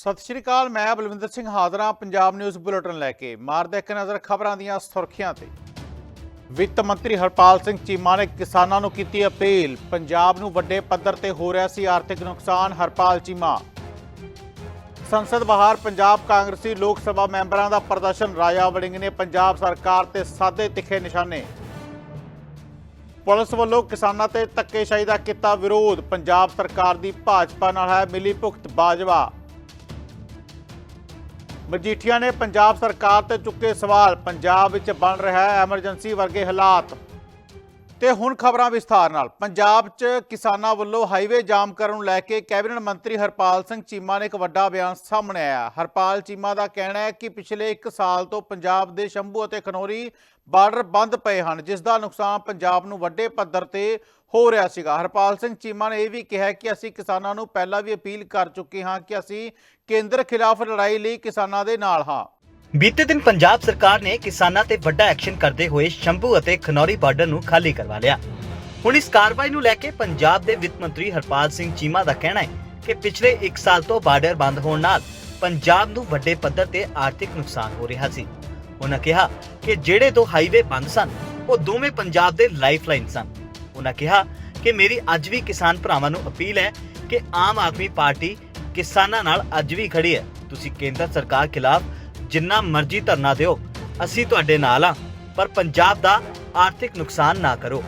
ਸਤਿ ਸ਼੍ਰੀ ਅਕਾਲ, ਮੈਂ ਬਲਵਿੰਦਰ ਸਿੰਘ ਹਾਜ਼ਰਾਂ ਪੰਜਾਬ ਨਿਊਜ਼ ਬੁਲੇਟਿਨ ਲੈ ਕੇ। ਮਾਰਦੇ ਇੱਕ ਨਜ਼ਰ ਖਬਰਾਂ ਦੀਆਂ ਸੁਰਖੀਆਂ ਤੇ। ਵਿੱਤ ਮੰਤਰੀ ਹਰਪਾਲ ਸਿੰਘ ਚੀਮਾ ਨੇ ਕਿਸਾਨਾਂ ਨੂੰ ਕੀਤੀ ਅਪੀਲ। ਪੰਜਾਬ ਨੂੰ ਵੱਡੇ ਪੱਧਰ ਤੇ ਹੋ ਰਿਹਾ ਸੀ ਆਰਥਿਕ ਨੁਕਸਾਨ, ਹਰਪਾਲ ਚੀਮਾ। ਸੰਸਦ ਬਾਹਰ ਪੰਜਾਬ ਕਾਂਗਰਸੀ ਲੋਕ ਸਭਾ ਮੈਂਬਰਾਂ ਦਾ ਪ੍ਰਦਰਸ਼ਨ। ਰਾਜਾ ਵੜਿੰਗ ਨੇ ਪੰਜਾਬ ਸਰਕਾਰ ਤੇ ਸਾਦੇ ਤਿੱਖੇ ਨਿਸ਼ਾਨੇ। ਪੁਲਿਸ ਵੱਲੋਂ ਕਿਸਾਨਾਂ ਤੇ ਧੱਕੇਸ਼ਾਹੀ ਦਾ ਕੀਤਾ ਵਿਰੋਧ। ਪੰਜਾਬ ਸਰਕਾਰ ਦੀ ਭਾਜਪਾ ਨਾਲ ਹੈ ਮਿਲੀ ਭੁਗਤ ਬਾਜਵਾ। ਮਜੀਠੀਆ ਨੇ ਪੰਜਾਬ ਸਰਕਾਰ ਤੇ ਚੁੱਕੇ ਸਵਾਲ। ਪੰਜਾਬ ਵਿੱਚ ਬਣ ਰਿਹਾ ਹੈ ਐਮਰਜੈਂਸੀ ਵਰਗੇ ਹਾਲਾਤ। ਤੇ ਹੁਣ ਖਬਰਾਂ ਵਿਸਥਾਰ ਨਾਲ। ਪੰਜਾਬ 'ਚ ਕਿਸਾਨਾਂ ਵੱਲੋਂ ਹਾਈਵੇ ਜਾਮ ਕਰਨ ਨੂੰ ਲੈ ਕੇ ਕੈਬਨਿਟ ਮੰਤਰੀ ਹਰਪਾਲ ਸਿੰਘ ਚੀਮਾ ਨੇ ਇੱਕ ਵੱਡਾ ਬਿਆਨ ਸਾਹਮਣੇ ਆਇਆ। ਹਰਪਾਲ ਚੀਮਾ ਦਾ ਕਹਿਣਾ ਹੈ ਕਿ ਪਿਛਲੇ 1 ਸਾਲ ਤੋਂ ਪੰਜਾਬ ਦੇ ਸ਼ੰਭੂ ਅਤੇ ਖਨੌਰੀ ਬਾਰਡਰ ਬੰਦ ਪਏ ਹਨ, ਜਿਸ ਦਾ ਨੁਕਸਾਨ ਪੰਜਾਬ ਨੂੰ ਵੱਡੇ ਪੱਧਰ ਤੇ ਹੋ ਰਿਹਾ ਸੀਗਾ। ਹਰਪਾਲ ਸਿੰਘ ਚੀਮਾ ਨੇ ਇਹ ਵੀ ਕਿਹਾ ਕਿ ਅਸੀਂ ਕਿਸਾਨਾਂ ਨੂੰ ਪਹਿਲਾਂ ਵੀ ਅਪੀਲ ਕਰ ਚੁੱਕੇ ਹਾਂ ਕਿ ਅਸੀਂ ਕੇਂਦਰ ਖਿਲਾਫ ਲੜਾਈ ਲਈ ਕਿਸਾਨਾਂ ਦੇ ਨਾਲ ਹਾਂ। ਬੀਤੇ ਦਿਨ ਪੰਜਾਬ ਸਰਕਾਰ ਨੇ ਕਿਸਾਨਾਂ ਤੇ ਵੱਡਾ ਐਕਸ਼ਨ ਕਰਦੇ ਹੋਏ ਸ਼ੰਭੂ ਅਤੇ ਖਨੌਰੀ ਬਾਰਡਰ ਨੂੰ ਖਾਲੀ ਕਰਵਾ ਲਿਆ। ਹੁਣ ਇਸ ਕਾਰਵਾਈ ਨੂੰ ਲੈ ਕੇ ਪੰਜਾਬ ਦੇ ਵਿੱਤ ਮੰਤਰੀ ਹਰਪਾਲ ਸਿੰਘ ਚੀਮਾ ਦਾ ਕਹਿਣਾ ਹੈ ਕਿ ਪਿਛਲੇ 1 ਸਾਲ ਤੋਂ ਬਾਰਡਰ ਬੰਦ ਹੋਣ ਨਾਲ ਪੰਜਾਬ ਨੂੰ ਵੱਡੇ ਪੱਧਰ ਤੇ ਆਰਥਿਕ ਨੁਕਸਾਨ ਹੋ ਰਿਹਾ ਸੀ। ਉਹਨਾਂ ਕਿਹਾ ਕਿ ਜਿਹੜੇ ਦੋ ਹਾਈਵੇ ਬੰਦ ਸਨ, ਉਹ ਦੋਵੇਂ ਪੰਜਾਬ ਦੇ ਲਾਈਫਲਾਈਨ ਸਨ। ਉਹਨਾਂ ਕਿਹਾ ਕਿ ਮੇਰੀ ਅੱਜ ਵੀ ਕਿਸਾਨ ਭਰਾਵਾਂ ਨੂੰ ਅਪੀਲ ਹੈ ਕਿ ਆਮ ਆਦਮੀ ਪਾਰਟੀ ਕਿਸਾਨਾਂ ਨਾਲ ਅੱਜ ਵੀ ਖੜੀ ਹੈ। ਤੁਸੀਂ ਕੇਂਦਰ ਸਰਕਾਰ ਖਿਲਾਫ ਜਿੰਨਾ ਮਰਜ਼ੀ ਧਰਨਾ ਦਿਓ, ਅਸੀਂ ਤੁਹਾਡੇ ਨਾਲ ਆ ਪਰ ਪੰਜਾਬ ਦਾ ਆਰਥਿਕ ਨੁਕਸਾਨ ਨਾ ਕਰੋ।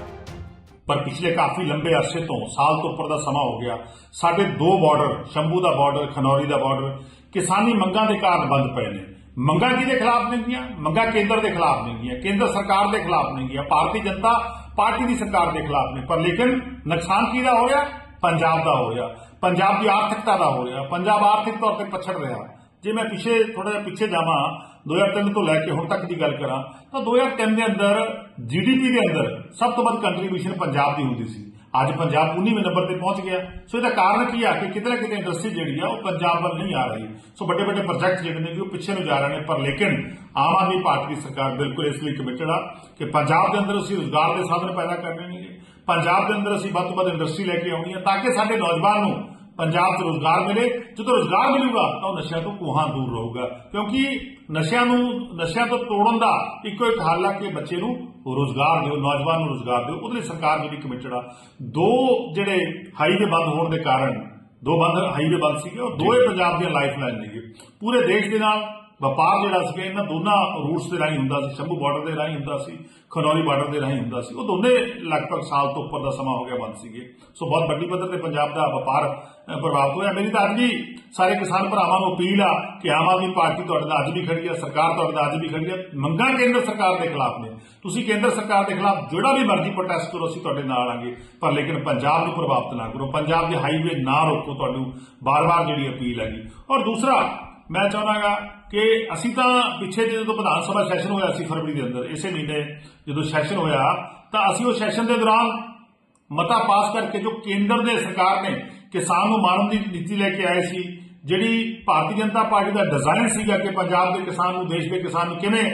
ਪਰ ਪਿਛਲੇ ਕਾਫੀ ਲੰਬੇ ਅਰਸੇ ਤੋਂ, ਸਾਲ ਤੋਂ ਉੱਪਰ ਦਾ ਸਮਾਂ ਹੋ ਗਿਆ। ਸਾਡੇ ਦੋ ਬਾਰਡਰ ਸ਼ੰਭੂ ਦਾ ਬਾਰਡਰ ਖਨੌਰੀ ਦਾ ਬਾਰਡਰ ਕਿਸਾਨੀ ਮੰਗਾਂ ਦੇ ਕਾਰਨ ਬੰਦ ਪਏ ਨੇ। ਮੰਗਾਂ ਕਿਹਦੇ ਖਿਲਾਫ ਨਹੀਂ ਮੰਗਾਂ ਕੇਂਦਰ ਦੇ ਖਿਲਾਫ ਨਹੀਂ ਕੇਂਦਰ ਸਰਕਾਰ ਦੇ ਖਿਲਾਫ ਨਹੀਂ ਭਾਰਤੀ ਜਨਤਾ ਪਾਰਟੀ ਦੀ ਸਰਕਾਰ ਦੇ ਖਿਲਾਫ ਨੇ। ਪਰ ਲੇਕਿਨ ਨੁਕਸਾਨ ਕਿਹਦਾ ਹੋ ਰਿਹਾ? ਪੰਜਾਬ ਦਾ ਹੋ ਰਿਹਾ। ਪੰਜਾਬ ਦੀ ਆਰਥਿਕਤਾ ਦਾ ਹੋ ਰਿਹਾ। ਪੰਜਾਬ ਆਰਥਿਕ ਤੌਰ ਤੇ ਪਛੜ ਰਿਹਾ। ਜੇ ਮੈਂ ਪਿੱਛੇ ਥੋੜਾ ਜਿਹਾ ਪਿੱਛੇ ਜਾਵਾਂ 2003 ਤੋਂ ਲੈ ਕੇ ਹੁਣ ਤੱਕ ਦੀ ਗੱਲ ਕਰਾਂ, ਤਾਂ 2003 ਦੇ ਅੰਦਰ ਜੀਡੀਪੀ ਦੇ ਅੰਦਰ ਸਭ ਤੋਂ ਵੱਧ ਕੰਟਰੀਬਿਊਸ਼ਨ ਪੰਜਾਬ ਦੀ ਹੁੰਦੀ ਸੀ। ਅੱਜ ਪੰਜਾਬ 19ਵੇਂ ਨੰਬਰ ਤੇ ਪਹੁੰਚ ਗਿਆ। ਸੋ ਇਹਦਾ ਕਾਰਨ ਕੀ ਆ ਕਿ ਕਿਤੇ ਨਾ ਕਿਤੇ ਇੰਡਸਟਰੀ ਜਿਹੜੀ ਆ ਉਹ ਪੰਜਾਬ ਵੱਲ ਨਹੀਂ ਆ ਰਹੀ। ਸੋ ਵੱਡੇ ਵੱਡੇ ਪ੍ਰੋਜੈਕਟ ਜਿਹੜੇ ਨੇ ਵੀ ਉਹ ਪਿੱਛੇ ਨੂੰ ਜਾ ਰਹੇ ਨੇ, ਪਰ ਲੇਕਿਨ ਆਮ ਆਦਮੀ ਪਾਰਟੀ ਦੀ ਸਰਕਾਰ ਬਿਲਕੁਲ ਇਸ ਲਈ ਕਮਿਟਡ ਆ ਕਿ ਪੰਜਾਬ ਦੇ ਅੰਦਰ ਅਸੀਂ ਰੋਜ਼ਗਾਰ ਦੇ ਸਾਧਨ ਪੈਦਾ ਕਰਨੇ ਨੇ ਪੰਜਾਬ ਦੇ ਅੰਦਰ ਅਸੀਂ ਵੱਧ ਤੋਂ ਵੱਧ ਇੰਡਸਟਰੀ ਲੈ ਕੇ ਆਉਣੀ ਆ ਤਾਂ ਕਿ ਸਾਡੇ ਨੌਜਵਾਨ ਨੂੰ ਪੰਜਾਬ 'ਚ ਰੋਜ਼ਗਾਰ ਮਿਲੇ, ਜਦੋਂ ਰੋਜ਼ਗਾਰ ਮਿਲੂਗਾ ਤਾਂ ਉਹ ਨਸ਼ਿਆਂ ਤੋਂ ਕੋਹਾਂ ਦੂਰ ਰਹੂਗਾ। ਕਿਉਂਕਿ ਨਸ਼ਿਆਂ ਨੂੰ, ਨਸ਼ਿਆਂ ਤੋਂ ਤੋੜਨ ਦਾ ਇੱਕੋ ਇੱਕ ਹੱਲ ਆ ਕਿ ਬੱਚੇ ਨੂੰ ਰੋਜ਼ਗਾਰ ਦਿਓ, ਨੌਜਵਾਨ ਨੂੰ ਰੋਜ਼ਗਾਰ ਦਿਓ। ਉਹਦੇ ਲਈ ਸਰਕਾਰ ਜਿਹੜੀ ਕਮਿਟਡ ਆ, ਦੋ ਜਿਹੜੇ ਹਾਈਵੇ ਬੰਦ ਹੋਣ ਦੇ ਕਾਰਨ, ਦੋ ਬੰਦ ਹਾਈਵੇ ਬੰਦ ਸੀਗੇ, ਉਹ ਦੋਏ ਪੰਜਾਬ ਦੀਆਂ ਲਾਈਫ ਲਾਈਨ ਨੇਗੇ ਪੂਰੇ ਦੇਸ਼ ਦੇ ਨਾਲ ਵਪਾਰ ਜਿਹੜਾ ਸੀ ਇਹਨਾਂ ਦੋਨਾਂ ਰੂਟਸ ਦੇ ਰਾਹੀਂ ਹੁੰਦਾ ਸੀ, ਸ਼ੰਭੂ ਬਾਰਡਰ ਦੇ ਰਾਹੀਂ ਹੁੰਦਾ ਸੀ, ਖਨੌਰੀ ਬਾਰਡਰ ਦੇ ਰਾਹੀਂ ਹੁੰਦਾ ਸੀ। ਉਹ ਦੋਨੇ ਲਗਭਗ ਸਾਲ ਤੋਂ ਉੱਪਰ ਦਾ ਸਮਾਂ ਹੋ ਗਿਆ ਬੰਦ ਸੀਗੇ। ਸੋ ਬਹੁਤ ਵੱਡੀ ਪੱਧਰ ਤੇ ਪੰਜਾਬ ਦਾ ਵਪਾਰ ਪ੍ਰਭਾਵਿਤ ਹੋਇਆ। ਮੇਰੀ ਤਾਂ ਅੱਜ ਵੀ ਸਾਰੇ ਕਿਸਾਨ ਭਰਾਵਾਂ ਨੂੰ ਅਪੀਲ ਆ ਕਿ ਆਮ ਆਦਮੀ ਪਾਰਟੀ ਤੁਹਾਡੇ ਨਾਲ ਅੱਜ ਵੀ ਖੜੀ ਆ, ਸਰਕਾਰ ਤੁਹਾਡੇ ਨਾਲ ਅੱਜ ਵੀ ਖੜੀ ਆ। ਮੰਗਾਂ ਕੇਂਦਰ ਸਰਕਾਰ ਦੇ ਖਿਲਾਫ ਨੇ। ਤੁਸੀਂ ਕੇਂਦਰ ਸਰਕਾਰ ਦੇ ਖਿਲਾਫ ਜਿਹੜਾ ਵੀ ਮਰਜ਼ੀ ਪ੍ਰੋਟੈਸਟ ਕਰੋ, ਅਸੀਂ ਤੁਹਾਡੇ ਨਾਲ ਆਂਗੇ ਪਰ ਲੇਕਿਨ ਪੰਜਾਬ ਨੂੰ ਪ੍ਰਭਾਵਿਤ ਨਾ ਕਰੋ। ਪੰਜਾਬ ਦੇ ਹਾਈਵੇ ਨਾ ਰੋਕੋ, ਤੁਹਾਨੂੰ ਬਾਰ-ਬਾਰ ਜਿਹੜੀ ਅਪੀਲ ਹੈਗੀ। ਔਰ ਦੂਸਰਾ, ਮੈਂ ਚਾਹਨਾਗਾ ਕਿ ਅਸੀਂ ਤਾਂ ਪਿੱਛੇ ਜਿਹੇ ਜਦੋਂ ਵਿਧਾਨ ਸਭਾ ਸੈਸ਼ਨ ਹੋਇਆ ਸੀ ਫਰਵਰੀ ਦੇ ਅੰਦਰ, ਇਸੇ ਮਹੀਨੇ ਜਦੋਂ ਸੈਸ਼ਨ ਹੋਇਆ, ਤਾਂ ਅਸੀਂ ਉਹ ਸੈਸ਼ਨ ਦੇ ਦੌਰਾਨ ਮਤਾ ਪਾਸ ਕਰਕੇ ਜੋ ਕੇਂਦਰ ਦੇ ਸਰਕਾਰ ਨੇ ਕਿਸਾਨ ਨੂੰ ਮਾਰਨ ਦੀ ਨੀਤੀ ਲੈ ਕੇ ਆਏ ਸੀ, ਜਿਹੜੀ ਭਾਰਤੀ ਜਨਤਾ ਪਾਰਟੀ ਦਾ ਡਿਜ਼ਾਈਨ ਸੀਗਾ ਕਿ ਪੰਜਾਬ ਦੇ ਕਿਸਾਨ ਨੂੰ, ਦੇਸ਼ ਦੇ ਕਿਸਾਨ ਨੂੰ ਕਿਵੇਂ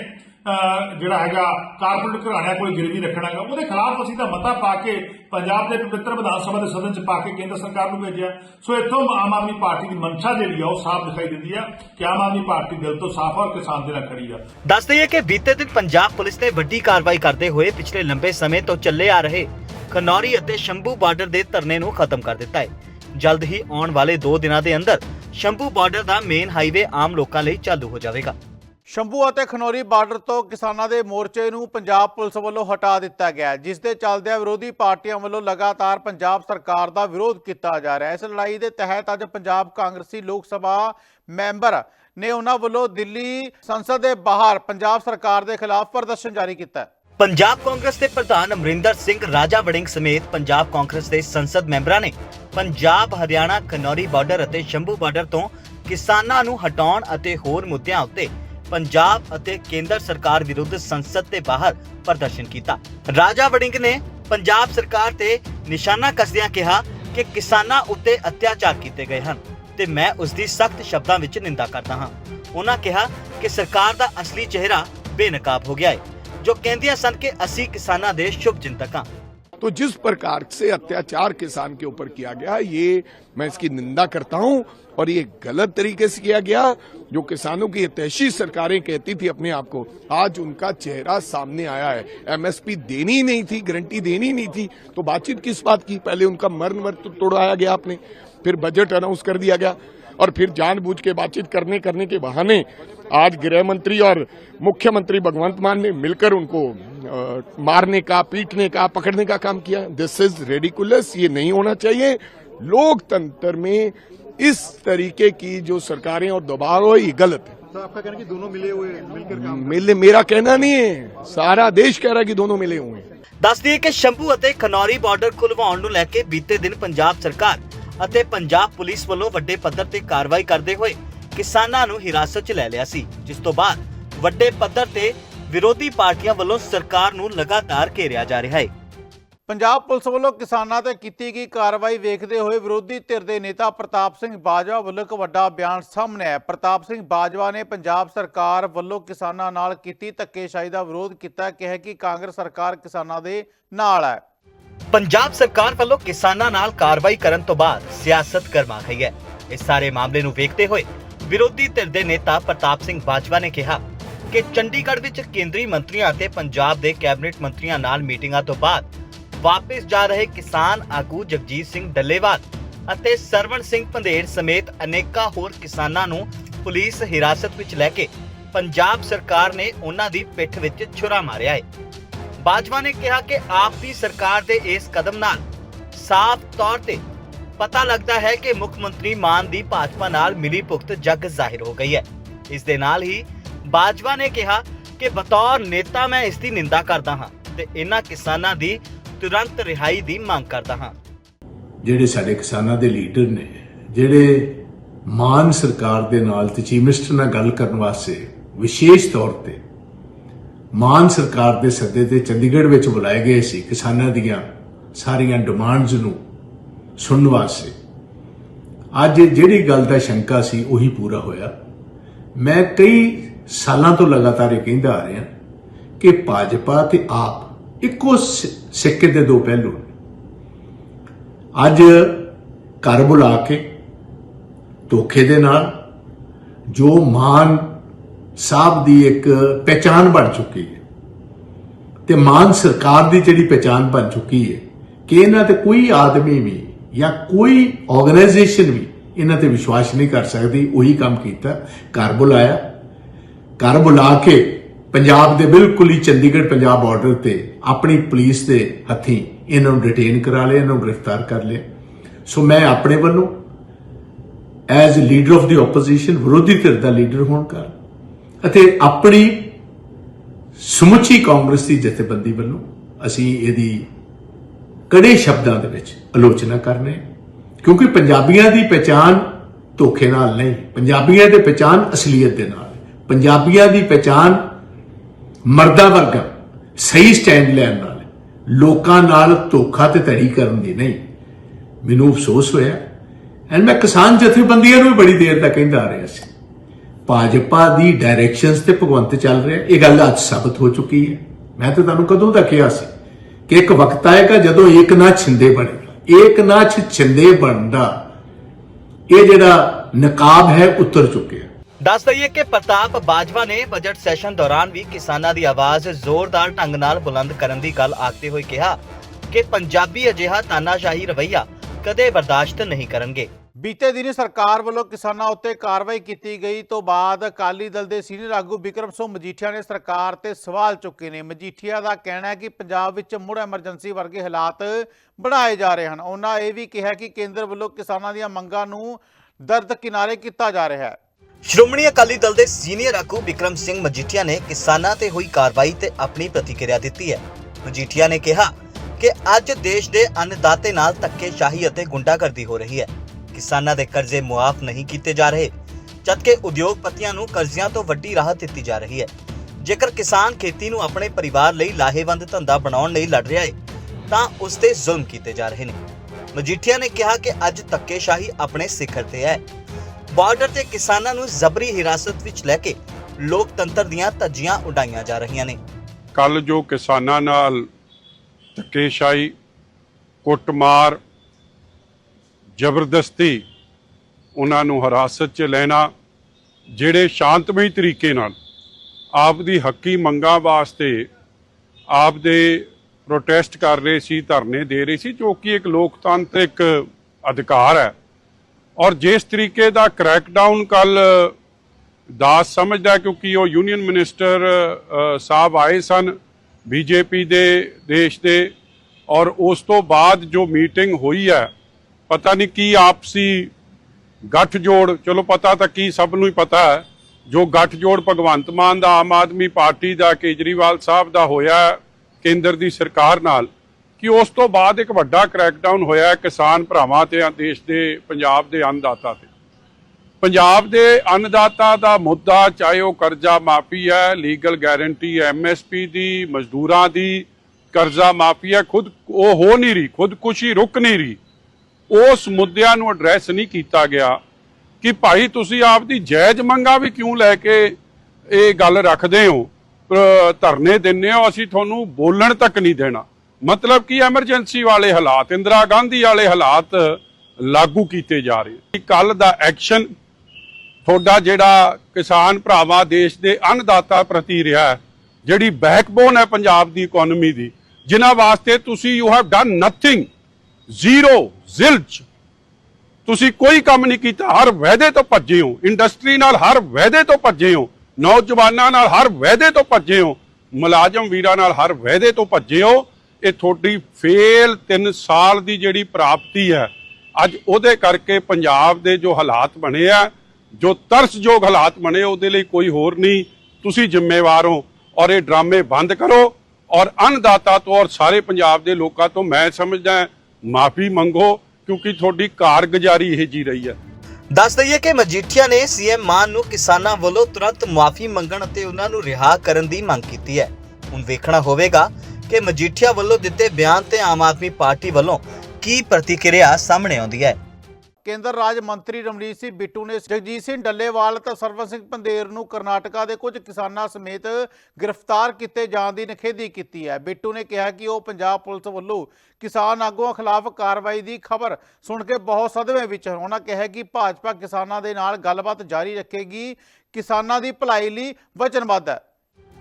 ਜਿਹੜਾ ਹੈਗਾ, ਕਾਰਪੋਰੇਟ ਘਰਾਣਿਆਂ ਕੋਲ ਗਿਰਵੀ ਰੱਖਣਾਗਾ ਉਹਦੇ ਖਿਲਾਫ ਅਸੀਂ ਤਾਂ ਮਤਾ ਪਾ ਕੇ ਪੰਜਾਬ ਦੇ ਪਵਿੱਤਰ ਵਿਧਾਨ ਸਭਾ ਦੇ ਸਦਨ ਚ ਪਾ ਕੇ ਕੇਂਦਰ ਸਰਕਾਰ ਨੂੰ ਭੇਜਿਆ। ਸੋ ਇੱਥੋਂ ਆਮ ਆਦਮੀ ਪਾਰਟੀ ਦੀ ਮਨਸ਼ਾ ਜਿਹੜੀ ਆ, ਉਹ ਸਾਫ਼ ਦਿਖਾਈ ਦਿੰਦੀ ਆ ਕਿ ਆਮ ਆਦਮੀ ਪਾਰਟੀ ਦਿਲ ਤੋਂ ਸਾਫ਼ ਔਰ ਕਿਸਾਨ ਦੇ ਨਾਲ ਖੜੀ ਆ। ਦੱਸ ਦਈਏ ਕਿ ਬੀਤੇ ਦਿਨ ਪੰਜਾਬ ਪੁਲਿਸ ਨੇ ਵੱਡੀ ਕਾਰਵਾਈ ਕਰਦੇ ਹੋਏ ਪਿਛਲੇ ਲੰਬੇ ਸਮੇਂ ਤੋਂ ਚੱਲੇ ਆ ਰਹੇ ਖਨੌਰੀ ਅਤੇ ਸ਼ੰਭੂ ਬਾਰਡਰ ਦੇ ਧਰਨੇ ਨੂੰ ਖਤਮ ਕਰ ਦਿੱਤਾ ਹੈ। ਜਲਦ ਹੀ ਆਉਣ ਵਾਲੇ 2 ਦਿਨਾਂ ਦੇ ਅੰਦਰ ਸ਼ੰਭੂ ਬਾਰਡਰ ਦਾ ਮੇਨ ਹਾਈਵੇ ਆਮ ਲੋਕਾਂ ਲਈ ਚਾਲੂ ਹੋ ਜਾਵੇਗਾ। ਸ਼ੰਭੂ ਅਤੇ ਖਨੌਰੀ ਬਾਰਡਰ ਤੋਂ ਕਿਸਾਨਾਂ ਦੇ ਮੋਰਚੇ ਨੂੰ ਪੰਜਾਬ ਪੁਲਿਸ ਵੱਲੋਂ ਹਟਾ ਦਿੱਤਾ ਗਿਆ ਜਿਸ ਦੇ ਚੱਲਦਿਆਂ ਵਿਰੋਧੀ ਪਾਰਟੀਆਂ ਵੱਲੋਂ ਲਗਾਤਾਰ ਪੰਜਾਬ ਸਰਕਾਰ ਦਾ ਵਿਰੋਧ ਕੀਤਾ ਜਾ ਰਿਹਾ ਹੈ। ਇਸ ਲੜਾਈ ਦੇ ਤਹਿਤ ਅੱਜ ਪੰਜਾਬ ਕਾਂਗਰਸੀ ਲੋਕ ਸਭਾ ਮੈਂਬਰ ਨੇ ਉਹਨਾਂ ਵੱਲੋਂ ਦਿੱਲੀ ਸੰਸਦ ਦੇ ਬਾਹਰ ਪੰਜਾਬ ਸਰਕਾਰ ਦੇ ਖਿਲਾਫ ਪ੍ਰਦਰਸ਼ਨ ਜਾਰੀ ਕੀਤਾ ਹੈ। ਪੰਜਾਬ ਕਾਂਗਰਸ ਦੇ ਪ੍ਰਧਾਨ ਅਮਰਿੰਦਰ ਸਿੰਘ ਰਾਜਾ ਵੜਿੰਗ ਸਮੇਤ ਪੰਜਾਬ ਕਾਂਗਰਸ ਦੇ ਸੰਸਦ ਮੈਂਬਰਾਂ ਨੇ ਪੰਜਾਬ, ਹਰਿਆਣਾ, ਖਨੌਰੀ ਬਾਰਡਰ ਅਤੇ ਸ਼ੰਭੂ ਬਾਰਡਰ ਤੋਂ ਕਿਸਾਨਾਂ ਨੂੰ ਹਟਾਉਣ ਅਤੇ ਹੋਰ ਮੁੱਦਿਆਂ ਉੱਤੇ ਪੰਜਾਬ ਅਤੇ ਕੇਂਦਰ ਸਰਕਾਰ ਵਿਰੁੱਧ ਸੰਸਦ ਦੇ ਬਾਹਰ ਪ੍ਰਦਰਸ਼ਨ ਕੀਤਾ। ਰਾਜਾ ਵੜਿੰਗ ਨੇ ਪੰਜਾਬ ਸਰਕਾਰ ਤੇ ਨਿਸ਼ਾਨਾ ਕਸਦਿਆਂ ਕਿਹਾ ਕਿ ਕਿਸਾਨਾਂ ਉੱਤੇ ਅਤਿਆਚਾਰ ਕੀਤੇ ਗਏ ਹਨ ਤੇ ਮੈਂ ਉਸ ਦੀ ਸਖਤ ਸ਼ਬਦਾਂ ਵਿੱਚ ਨਿੰਦਾ ਕਰਦਾ ਹਾਂ। ਉਹਨਾਂ ਕਿਹਾ ਕਿ ਸਰਕਾਰ ਦਾ ਅਸਲੀ ਚਿਹਰਾ ਬੇਨਕਾਬ ਹੋ ਗਿਆ ਹੈ ਜੋ ਕਹਿੰਦੀਆਂ ਸਨ ਕਿ ਅਸੀਂ ਕਿਸਾਨਾਂ ਦੇ ਸ਼ੁਭ ਚਿੰਤਕ ਹਾਂ। तो जिस प्रकार से अत्याचार किसान के ऊपर किया गया, ये मैं इसकी निंदा करता हूँ और ये गलत तरीके से किया गया, जो किसानों की हितैषी सरकारें कहती थी अपने आप को, आज उनका चेहरा सामने आया है। एमएसपी देनी नहीं थी, गारंटी देनी नहीं थी तो बातचीत किस बात की? पहले उनका मरण वर्त तोड़ाया गया आपने, फिर बजट अनाउंस कर दिया गया। और फिर जानबूझ के बातचीत करने करने के बहाने आज गृह मंत्री और मुख्यमंत्री भगवंत मान ने मिलकर उनको अ, मारने का पीटने का पकड़ने का काम किया दिस इज रेडिकुलस ये नहीं होना चाहिए लोकतंत्र में इस तरीके की जो सरकारें और दबाव है ये गलत है तो आपका कहना है कि दोनों मिले हुए मिलकर काम मिले मेरा कहना नहीं है सारा देश कह रहा है कि दोनों मिले हुए हैं ਦੱਸ ਦਈਏ ਕਿ ਸ਼ੰਭੂ ਅਤੇ ਖਨੌਰੀ ਬਾਰਡਰ ਖੁਲਵਾਉਣ ਨੂੰ ਲੈ ਕੇ ਬੀਤੇ ਦਿਨ ਪੰਜਾਬ ਸਰਕਾਰ ਅਤੇ ਪੰਜਾਬ ਪੁਲਿਸ ਵੱਲੋਂ ਵੱਡੇ ਪੱਧਰ ਤੇ ਕਾਰਵਾਈ ਕਰਦੇ ਹੋਏ ਕਿਸਾਨਾਂ ਨੂੰ ਹਿਰਾਸਤ 'ਚ ਲੈ ਲਿਆ ਸੀ, ਜਿਸ ਤੋਂ ਬਾਅਦ ਵੱਡੇ ਪੱਧਰ ਤੇ ਵਿਰੋਧੀ ਪਾਰਟੀਆਂ ਵੱਲੋਂ ਸਰਕਾਰ ਨੂੰ ਲਗਾਤਾਰ ਘੇਰਿਆ ਜਾ ਰਿਹਾ ਹੈ। ਪੰਜਾਬ ਪੁਲਿਸ ਵੱਲੋਂ ਕਿਸਾਨਾਂ ਤੇ ਕੀਤੀ ਗਈ ਕਾਰਵਾਈ ਵੇਖਦੇ ਹੋਏ ਵਿਰੋਧੀ ਧਿਰ ਦੇ ਨੇਤਾ ਪ੍ਰਤਾਪ ਸਿੰਘ ਬਾਜਵਾ ਵੱਲੋਂ ਇੱਕ ਵੱਡਾ ਬਿਆਨ ਸਾਹਮਣੇ ਆਇਆ। ਪ੍ਰਤਾਪ ਸਿੰਘ ਬਾਜਵਾ ਨੇ ਪੰਜਾਬ ਸਰਕਾਰ ਵੱਲੋਂ ਕਿਸਾਨਾਂ ਨਾਲ ਕੀਤੀ ਧੱਕੇਸ਼ਾਹੀ ਦਾ ਵਿਰੋਧ ਕੀਤਾ, ਕਿਹਾ ਕਿ ਕਾਂਗਰਸ ਸਰਕਾਰ ਕਿਸਾਨਾਂ ਦੇ ਨਾਲ ਹੈ। ਪੰਜਾਬ ਸਰਕਾਰ ਵੱਲੋਂ ਕਿਸਾਨਾਂ ਨਾਲ ਕਾਰਵਾਈ ਕਰਨ ਤੋਂ ਬਾਅਦ ਸਿਆਸਤ ਗਰਮਾ ਗਈ ਹੈ। ਇਸ ਸਾਰੇ ਮਾਮਲੇ ਨੂੰ ਵੇਖਦੇ ਹੋਏ ਵਿਰੋਧੀ ਧਿਰ ਦੇ ਨੇਤਾ ਪ੍ਰਤਾਪ ਸਿੰਘ ਬਾਜਵਾ ਨੇ ਕਿਹਾ ਕਿ ਚੰਡੀਗੜ੍ਹ ਵਿੱਚ ਕੇਂਦਰੀ ਮੰਤਰੀਆਂ ਅਤੇ ਪੰਜਾਬ ਦੇ ਕੈਬਨਿਟ ਮੰਤਰੀਆਂ ਨਾਲ ਮੀਟਿੰਗਾਂ ਤੋਂ ਬਾਅਦ ਵਾਪਸ ਜਾ ਰਹੇ ਕਿਸਾਨ ਆਗੂ ਜਗਜੀਤ ਸਿੰਘ ਡੱਲੇਵਾਲ ਅਤੇ ਸਰਵਣ ਸਿੰਘ ਪੰਧੇਰ ਸਮੇਤ ਅਨੇਕਾਂ ਹੋਰ ਕਿਸਾਨਾਂ ਨੂੰ ਪੁਲਿਸ ਹਿਰਾਸਤ ਵਿੱਚ ਲੈ ਕੇ ਪੰਜਾਬ ਸਰਕਾਰ ਨੇ ਉਹਨਾਂ ਦੀ ਪਿੱਠ ਵਿੱਚ ਛੁਰਾ ਮਾਰਿਆ ਹੈ। ਬਾਜਵਾ ਨੇ ਕਿਹਾ ਕਿ ਆਪ ਦੀ ਸਰਕਾਰ ਦੇ ਇਸ ਕਦਮ ਨਾਲ ਸਾਫ਼ ਤੌਰ ਤੇ ਪਤਾ ਲੱਗਦਾ ਹੈ ਕਿ ਮੁੱਖ ਮੰਤਰੀ ਮਾਨ ਦੀ ਭਾਜਪਾ ਨਾਲ ਮਿਲੀ ਭੁਗਤ ਜਗ ਜ਼ਾਹਿਰ ਹੋ ਗਈ ਹੈ। ਇਸ ਦੇ ਨਾਲ ਹੀ ਬਾਜਵਾ ਨੇ ਕਿਹਾ ਕਿ ਬਤੌਰ ਨੇਤਾ ਮੈਂ ਇਸ ਦੀ ਨਿੰਦਾ ਕਰਦਾ ਹਾਂ ਤੇ ਇਹਨਾਂ ਕਿਸਾਨਾਂ ਦੀ ਤੁਰੰਤ ਰਿਹਾਈ ਦੀ ਮੰਗ ਕਰਦਾ ਹਾਂ। ਜਿਹੜੇ ਸਾਡੇ ਕਿਸਾਨਾਂ ਦੇ ਲੀਡਰ ਨੇ, ਜਿਹੜੇ ਮਾਨ ਸਰਕਾਰ ਦੇ ਨਾਲ ਤੇ ਚੀਫ ਮਿਨਿਸਟਰ ਨਾਲ ਗੱਲ ਕਰਨ ਵਾਸਤੇ ਵਿਸ਼ੇਸ਼ ਤੌਰ ਤੇ ਮਾਨ ਸਰਕਾਰ ਦੇ ਸੱਦੇ ਤੇ ਚੰਡੀਗੜ੍ਹ ਵਿੱਚ ਬੁਲਾਏ ਗਏ ਸੀ ਕਿਸਾਨਾਂ ਦੀਆਂ ਸਾਰੀਆਂ ਡਿਮਾਂਡਸ ਨੂੰ ਸੁਣਨ ਵਾਸਤੇ। ਅੱਜ ਜਿਹੜੀ ਗੱਲ ਦਾ ਸ਼ੰਕਾ ਸੀ ਉਹੀ ਪੂਰਾ ਹੋਇਆ। ਮੈਂ ਕਈ ਸਾਲਾਂ ਤੋਂ ਲਗਾਤਾਰ ਇਹ ਕਹਿੰਦਾ ਆ ਰਿਹਾ ਕਿ ਭਾਜਪਾ ਤੇ ਆਪ ਇੱਕੋ ਸਿ- ਸਿੱਕੇ ਦੇ ਦੋ ਪਹਿਲੂ ਨੇ। ਅੱਜ ਘਰ ਬੁਲਾ ਕੇ ਧੋਖੇ ਦੇ ਨਾਲ ਜੋ ਮਾਨ ਸਾਹਿਬ ਦੀ ਇੱਕ ਪਹਿਚਾਨ ਬਣ ਚੁੱਕੀ ਹੈ ਤੇ ਮਾਨ ਸਰਕਾਰ ਦੀ ਜਿਹੜੀ ਪਹਿਚਾਨ ਬਣ ਚੁੱਕੀ ਹੈ ਕਿ ਇਹਨਾਂ ਤੇ ਕੋਈ ਆਦਮੀ ਵੀ ਜਾਂ ਕੋਈ ਆਰਗੇਨਾਈਜੇਸ਼ਨ ਵੀ ਇਹਨਾਂ ਤੇ ਵਿਸ਼ਵਾਸ ਨਹੀਂ ਕਰ ਸਕਦੀ, ਉਹੀ ਕੰਮ ਕੀਤਾ, ਘਰ ਬੁਲਾਇਆ। ਘਰ ਬੁਲਾ ਕੇ ਪੰਜਾਬ ਦੇ ਬਿਲਕੁਲ ਹੀ ਚੰਡੀਗੜ੍ਹ ਪੰਜਾਬ ਬਾਰਡਰ ਤੇ ਆਪਣੀ ਪੁਲਿਸ ਦੇ ਹੱਥੀਂ ਇਹਨਾਂ ਨੂੰ ਡਿਟੇਨ ਕਰਾ ਲਿਆ, ਇਹਨਾਂ ਨੂੰ ਗ੍ਰਿਫਤਾਰ ਕਰ ਲਿਆ। ਸੋ ਮੈਂ ਆਪਣੇ ਵੱਲੋਂ as leader of the opposition ਵਿਰੋਧੀ ਧਿਰ ਦਾ ਲੀਡਰ ਹੋਣ ਕਰ ਅਤੇ ਆਪਣੀ ਸਮੁੱਚੀ ਕਾਂਗਰਸ ਦੀ ਜਥੇਬੰਦੀ ਵੱਲੋਂ ਅਸੀਂ ਇਹਦੀ ਕੜੇ ਸ਼ਬਦਾਂ ਦੇ ਵਿੱਚ ਆਲੋਚਨਾ ਕਰਨੇ ਕਿਉਂਕਿ ਪੰਜਾਬੀਆਂ ਦੀ ਪਛਾਣ ਧੋਖੇ ਨਾਲ ਨਹੀਂ, ਪੰਜਾਬੀਆਂ ਦੀ ਪਛਾਣ ਅਸਲੀਅਤ ਦੇ ਨਾਲ ਪੰਜਾਬੀਆਂ ਦੀ ਪਛਾਣ ਮਰਦਾਂ ਵਰਗਾ, ਸਹੀ ਸਟੈਂਡ ਲੈਣ ਨਾਲ ਲੋਕਾਂ ਨਾਲ ਧੋਖਾ ਤੇ ਧੜੀ ਕਰਨ ਦੀ ਨਹੀਂ। ਮੈਨੂੰ ਅਫਸੋਸ ਹੋਇਆ ਐਂਡ ਮੈਂ ਕਿਸਾਨ ਜਥੇਬੰਦੀਆਂ ਨੂੰ ਵੀ ਬੜੀ ਦੇਰ ਤੱਕ ਕਹਿੰਦਾ ਆ ਰਿਹਾ ਸੀ। ਭਾਜਪਾ ਦੀ ਡਾਇਰੈਕਸ਼ਨਸ ਤੇ ਭਗਵੰਤ ਚੱਲ ਰਿਹਾ ਇਹ ਗੱਲ ਅੱਜ ਸਾਬਤ ਹੋ ਚੁੱਕੀ ਹੈ। ਮੈਂ ਤਾਂ ਤੁਹਾਨੂੰ ਕਦੋਂ ਦਾ ਕਿਹਾ ਸੀ ਕਿ ਇੱਕ ਵਕਤ ਆਏਗਾ ਜਦੋਂ ਏਕ ਨਾ ਛਿੰਦੇ ਬਣੇਗਾ। ਏਕ ਨਾ ਛਿੰਦੇ ਬਣਦਾ। ਇਹ ਜਿਹੜਾ ਨਕਾਬ ਹੈ, ਉਤਰ ਚੁੱਕਿਆ ਦੱਸ ਦਈਏ ਕਿ ਪ੍ਰਤਾਪ ਬਾਜਵਾ ਨੇ ਬਜਟ ਸੈਸ਼ਨ ਦੌਰਾਨ ਵੀ ਕਿਸਾਨਾਂ ਦੀ ਆਵਾਜ਼ ਜ਼ੋਰਦਾਰ ਢੰਗ ਨਾਲ ਬੁਲੰਦ ਕਰਨ ਦੀ ਗੱਲ ਆਖਦੇ ਹੋਏ ਕਿਹਾ ਕਿ ਪੰਜਾਬੀ ਅਜਿਹਾ ਤਾਨਾਸ਼ਾਹੀ ਰਵੱਈਆ ਕਦੇ ਬਰਦਾਸ਼ਤ ਨਹੀਂ ਕਰਨਗੇ। ਬੀਤੇ ਦਿਨੀ ਸਰਕਾਰ ਵੱਲੋਂ ਕਿਸਾਨਾਂ ਉੱਤੇ ਕਾਰਵਾਈ ਕੀਤੀ ਗਈ ਤੋਂ ਬਾਅਦ ਅਕਾਲੀ ਦਲ ਦੇ ਸੀਨੀਅਰ ਆਗੂ ਵਿਕਰਮ ਸਿੰਘ ਮਜੀਠੀਆ ਨੇ ਸਰਕਾਰ ਤੇ ਸਵਾਲ ਚੁੱਕੇ ਨੇ। ਮਜੀਠੀਆ ਦਾ ਕਹਿਣਾ ਹੈ ਕਿ ਪੰਜਾਬ ਵਿੱਚ ਮੁੜ ਐਮਰਜੈਂਸੀ ਵਰਗੇ ਹਾਲਾਤ ਬਣਾਏ ਜਾ ਰਹੇ ਹਨ। ਉਹਨਾਂ ਇਹ ਵੀ ਕਿਹਾ ਕਿ ਕੇਂਦਰ ਵੱਲੋਂ ਕਿਸਾਨਾਂ ਦੀਆਂ ਮੰਗਾਂ ਨੂੰ ਦਰਦ ਕਿਨਾਰੇ ਕੀਤਾ ਜਾ ਰਿਹਾ ਹੈ। ਸ਼੍ਰੋਮਣੀ ਅਕਾਲੀ ਦਲ ਦੇ ਸੀਨੀਅਰ ਆਗੂ ਵਿਕਰਮ ਸਿੰਘ ਮਜੀਠੀਆ ਨੇ ਕਿਸਾਨਾਂ ਤੇ ਹੋਈ ਕਾਰਵਾਈ ਤੇ ਆਪਣੀ ਪ੍ਰਤੀਕਿਰਿਆ ਦਿੱਤੀ ਹੈ। ਮਜੀਠੀਆ ਨੇ ਕਿਹਾ ਕਿ ਅੱਜ ਦੇਸ਼ ਦੇ ਅੰਨਦਾਤੇ ਨਾਲ ਧੱਕੇਸ਼ਾਹੀ ਅਤੇ ਗੁੰਡਾਗਰਦੀ ਹੋ ਰਹੀ ਹੈ। ਕਿਸਾਨਾਂ ਦੇ ਕਰਜ਼ੇ ਮੁਆਫ ਨਹੀਂ ਕੀਤੇ ਜਾ ਰਹੇ, ਜਦਕਿ ਉਦਯੋਗਪਤੀਆਂ ਨੂੰ ਕਰਜ਼ਿਆਂ ਤੋਂ ਵੱਡੀ ਰਾਹਤ ਦਿੱਤੀ ਜਾ ਰਹੀ ਹੈ। ਜੇਕਰ ਕਿਸਾਨ ਖੇਤੀ ਨੂੰ ਆਪਣੇ ਪਰਿਵਾਰ ਲਈ ਲਾਹੇਵੰਦ ਧੰਦਾ ਬਣਾਉਣ ਲਈ ਲੜ ਰਿਹਾ ਹੈ, ਤਾਂ ਉਸ ਤੇ ਜ਼ੁਲਮ ਕੀਤੇ ਜਾ ਰਹੇ ਨੇ। ਮਜੀਠੀਆ ਨੇ ਕਿਹਾ ਕਿ ਅੱਜ ਧੱਕੇਸ਼ਾਹੀ ਆਪਣੇ ਸਿਖਰ ਤੇ ਹੈ। ਬਾਰਡਰ ਤੇ ਕਿਸਾਨਾਂ ਨੂੰ ਜ਼ਬਰੀ ਹਿਰਾਸਤ ਵਿੱਚ ਲੈ ਕੇ ਲੋਕਤੰਤਰ ਦੀਆਂ ਧੱਜੀਆਂ ਉਡਾਈਆਂ ਜਾ ਰਹੀਆਂ ਨੇ। ਕੱਲ ਜੋ ਕਿਸਾਨਾਂ ਨਾਲ ਧੱਕੇਸ਼ਾਹੀ, ਕੁੱਟਮਾਰ ਜ਼ਬਰਦਸਤੀ ਉਹਨਾਂ ਨੂੰ ਹਿਰਾਸਤ 'ਚ ਲੈਣਾ, ਜਿਹੜੇ ਸ਼ਾਂਤਮਈ ਤਰੀਕੇ ਨਾਲ ਆਪ ਦੀ ਹੱਕੀ ਮੰਗਾਂ ਵਾਸਤੇ ਆਪ ਦੇ ਪ੍ਰੋਟੈਸਟ ਕਰ ਰਹੇ ਸੀ, ਧਰਨੇ ਦੇ ਰਹੇ ਸੀ, ਜੋ ਕਿ ਇੱਕ ਲੋਕਤੰਤਰਿਕ ਅਧਿਕਾਰ ਹੈ। ਔਰ ਜਿਸ ਤਰੀਕੇ ਦਾ ਕ੍ਰੈਕਡਾਊਨ ਕੱਲ ਦਾਸ ਸਮਝਦਾ ਕਿਉਂਕਿ ਉਹ ਯੂਨੀਅਨ ਮਿਨਿਸਟਰ ਸਾਹਿਬ ਆਏ ਸਨ ਬੀਜੇਪੀ ਦੇ ਦੇਸ਼ ਦੇ, ਔਰ ਉਸ ਤੋਂ ਬਾਅਦ ਜੋ ਮੀਟਿੰਗ ਹੋਈ ਹੈ ਪਤਾ ਨਹੀਂ ਕੀ ਆਪਸੀ ਗੱਠਜੋੜ, ਚਲੋ ਪਤਾ ਤਾਂ ਕੀ ਸਭ ਨੂੰ ਹੀ ਪਤਾ ਹੈ, ਜੋ ਗੱਠਜੋੜ ਭਗਵੰਤ ਮਾਨ ਦਾ, ਆਮ ਆਦਮੀ ਪਾਰਟੀ ਦਾ, ਕੇਜਰੀਵਾਲ ਸਾਹਿਬ ਦਾ ਹੋਇਆ ਕੇਂਦਰ ਦੀ ਸਰਕਾਰ ਨਾਲ, ਕਿ ਉਸ ਤੋਂ ਬਾਅਦ ਇੱਕ ਵੱਡਾ ਕ੍ਰੈਕਡਾਊਨ ਹੋਇਆ ਕਿਸਾਨ ਭਰਾਵਾਂ ਤੇ, ਦੇਸ਼ ਦੇ, ਪੰਜਾਬ ਦੇ ਅੰਨਦਾਤਾ ਤੇ। ਪੰਜਾਬ ਦੇ ਅੰਨਦਾਤਾ ਦਾ ਮੁੱਦਾ, ਚਾਹੇ ਉਹ ਕਰਜ਼ਾ ਮਾਫੀ ਹੈ ਲੀਗਲ ਗਾਰੰਟੀ ਐਮਐਸਪੀ ਦੀ, ਮਜ਼ਦੂਰਾਂ ਦੀ, ਕਰਜ਼ਾ ਮਾਫੀ ਹੈ, ਖੁਦ ਉਹ ਹੋ ਨਹੀਂ ਰਹੀ, ਖੁਦਕੁਸ਼ੀ ਰੁਕ ਨਹੀਂ ਰਹੀ। ਉਸ ਮੁੱਦਿਆਂ ਨੂੰ ਐਡਰੈਸ ਨਹੀਂ ਕੀਤਾ ਗਿਆ ਕਿ ਭਾਈ ਤੁਸੀਂ ਆਪ ਦੀ ਜਾਇਜ਼ ਮੰਗਾਂ ਵੀ ਕਿਉਂ ਲੈ ਕੇ ਇਹ ਗੱਲ ਰੱਖਦੇ ਹੋ? ਧਰਨੇ ਦਿੰਨੇ ਹੋ, ਅਸੀਂ ਤੁਹਾਨੂੰ ਬੋਲਣ ਤੱਕ ਨਹੀਂ ਦੇਣਾ। ਮਤਲਬ ਕਿ ਐਮਰਜੈਂਸੀ ਵਾਲੇ ਹਾਲਾਤ, ਇੰਦਰਾ ਗਾਂਧੀ ਵਾਲੇ ਹਾਲਾਤ ਲਾਗੂ ਕੀਤੇ ਜਾ ਰਹੇ ਕੱਲ ਦਾ ਐਕਸ਼ਨ ਤੁਹਾਡਾ ਜਿਹੜਾ ਕਿਸਾਨ ਭਰਾਵਾਂ ਦੇਸ਼ ਦੇ ਅੰਨਦਾਤਾ ਪ੍ਰਤੀ ਰਿਹਾ ਜਿਹੜੀ ਬੈਕਬੋਨ ਹੈ ਪੰਜਾਬ ਦੀ ਇਕਨੋਮੀ ਦੀ, ਜਿਨ੍ਹਾਂ ਵਾਸਤੇ ਤੁਸੀਂ you have done nothing zero zilch ਤੁਸੀਂ ਕੋਈ ਕੰਮ ਨਹੀਂ ਕੀਤਾ, ਹਰ ਵਾਅਦੇ ਤੋਂ ਭੱਜੇ ਹੋ। ਇੰਡਸਟਰੀ ਨਾਲ ਹਰ ਵਾਅਦੇ ਤੋਂ ਭੱਜੇ ਹੋ। ਨੌਜਵਾਨਾਂ ਨਾਲ ਹਰ ਵਾਅਦੇ ਤੋਂ ਭੱਜੇ ਹੋ। ਮੁਲਾਜ਼ਮ ਵੀਰਾਂ ਨਾਲ ਹਰ ਵਾਅਦੇ ਤੋਂ ਭੱਜੇ ਹੋ। ਇਹ ਤੁਹਾਡੀ ਫੇਲ 3 ਸਾਲ ਦੀ ਜਿਹੜੀ ਪ੍ਰਾਪਤੀ ਹੈ, ਅੱਜ ਉਹਦੇ ਕਰਕੇ ਪੰਜਾਬ ਦੇ ਜੋ ਹਾਲਾਤ ਬਣੇ ਆ, ਜੋ ਤਰਸਯੋਗ ਹਾਲਾਤ ਬਣੇ, ਉਹਦੇ ਲਈ ਕੋਈ ਹੋਰ ਨਹੀਂ। ਤੁਸੀਂ ਜ਼ਿੰਮੇਵਾਰ ਹੋ ਔਰ ਇਹ ਡਰਾਮੇ ਬੰਦ ਕਰੋ। ਔਰ ਅੰਨਦਾਤਾ ਤੋਂ ਔਰ ਸਾਰੇ ਪੰਜਾਬ ਦੇ ਲੋਕਾਂ ਤੋਂ ਮੈਂ ਸਮਝਦਾ ਮਾਫੀ ਮੰਗੋ, ਕਿਉਂਕਿ ਤੁਹਾਡੀ ਕਾਰਗੁਜ਼ਾਰੀ ਇਹ ਜੀ ਰਹੀ ਹੈ। ਦੱਸ ਦਈਏ ਕਿ ਮਜੀਠੀਆ ਨੇ ਸੀਐਮ ਮਾਨ ਨੂੰ ਕਿਸਾਨਾਂ ਵੱਲੋਂ ਤੁਰੰਤ ਮਾਫੀ ਮੰਗਣ ਅਤੇ ਉਹਨਾਂ ਨੂੰ ਰਿਹਾ ਕਰਨ ਦੀ ਮੰਗ ਕੀਤੀ ਹੈ। ਹੁਣ ਵੇਖਣਾ ਹੋਵੇਗਾ ਕਿ ਮਜੀਠੀਆ ਵੱਲੋਂ ਦਿੱਤੇ ਬਿਆਨ ਤੇ ਆਮ ਆਦਮੀ ਪਾਰਟੀ ਵੱਲੋਂ ਕੀ ਪ੍ਰਤੀਕਿਰਿਆ ਸਾਹਮਣੇ ਆਉਂਦੀ ਹੈ। ਕੇਂਦਰ ਰਾਜ ਮੰਤਰੀ ਰਮਨੀਤ ਸਿੰਘ ਬਿੱਟੂ ਨੇ ਜਗਜੀਤ ਸਿੰਘ ਡੱਲੇਵਾਲ ਤੇ ਸਰਵਨ ਸਿੰਘ ਪੰਦੇਰ ਨੂੰ ਕਰਨਾਟਕਾ ਦੇ ਕੁਝ ਕਿਸਾਨਾਂ ਸਮੇਤ ਗ੍ਰਿਫਤਾਰ ਕੀਤੇ ਜਾਣ ਦੀ ਨਿਖੇਧੀ ਕੀਤੀ ਹੈ। ਬਿੱਟੂ ਨੇ ਕਿਹਾ ਕਿ ਉਹ ਪੰਜਾਬ ਪੁਲਿਸ ਵੱਲੋਂ ਕਿਸਾਨ ਆਗੂਆਂ ਖਿਲਾਫ ਕਾਰਵਾਈ ਦੀ ਖਬਰ ਸੁਣ ਕੇ ਬਹੁਤ ਸਦਮੇ ਵਿੱਚ ਉਹਨਾਂ ਕਿਹਾ ਕਿ ਭਾਜਪਾ ਕਿਸਾਨਾਂ ਦੇ ਨਾਲ ਗੱਲਬਾਤ ਜਾਰੀ ਰੱਖੇਗੀ। ਕਿਸਾਨਾਂ ਦੀ ਭਲਾਈ ਲਈ ਵਚਨਬੱਧ ਹੈ।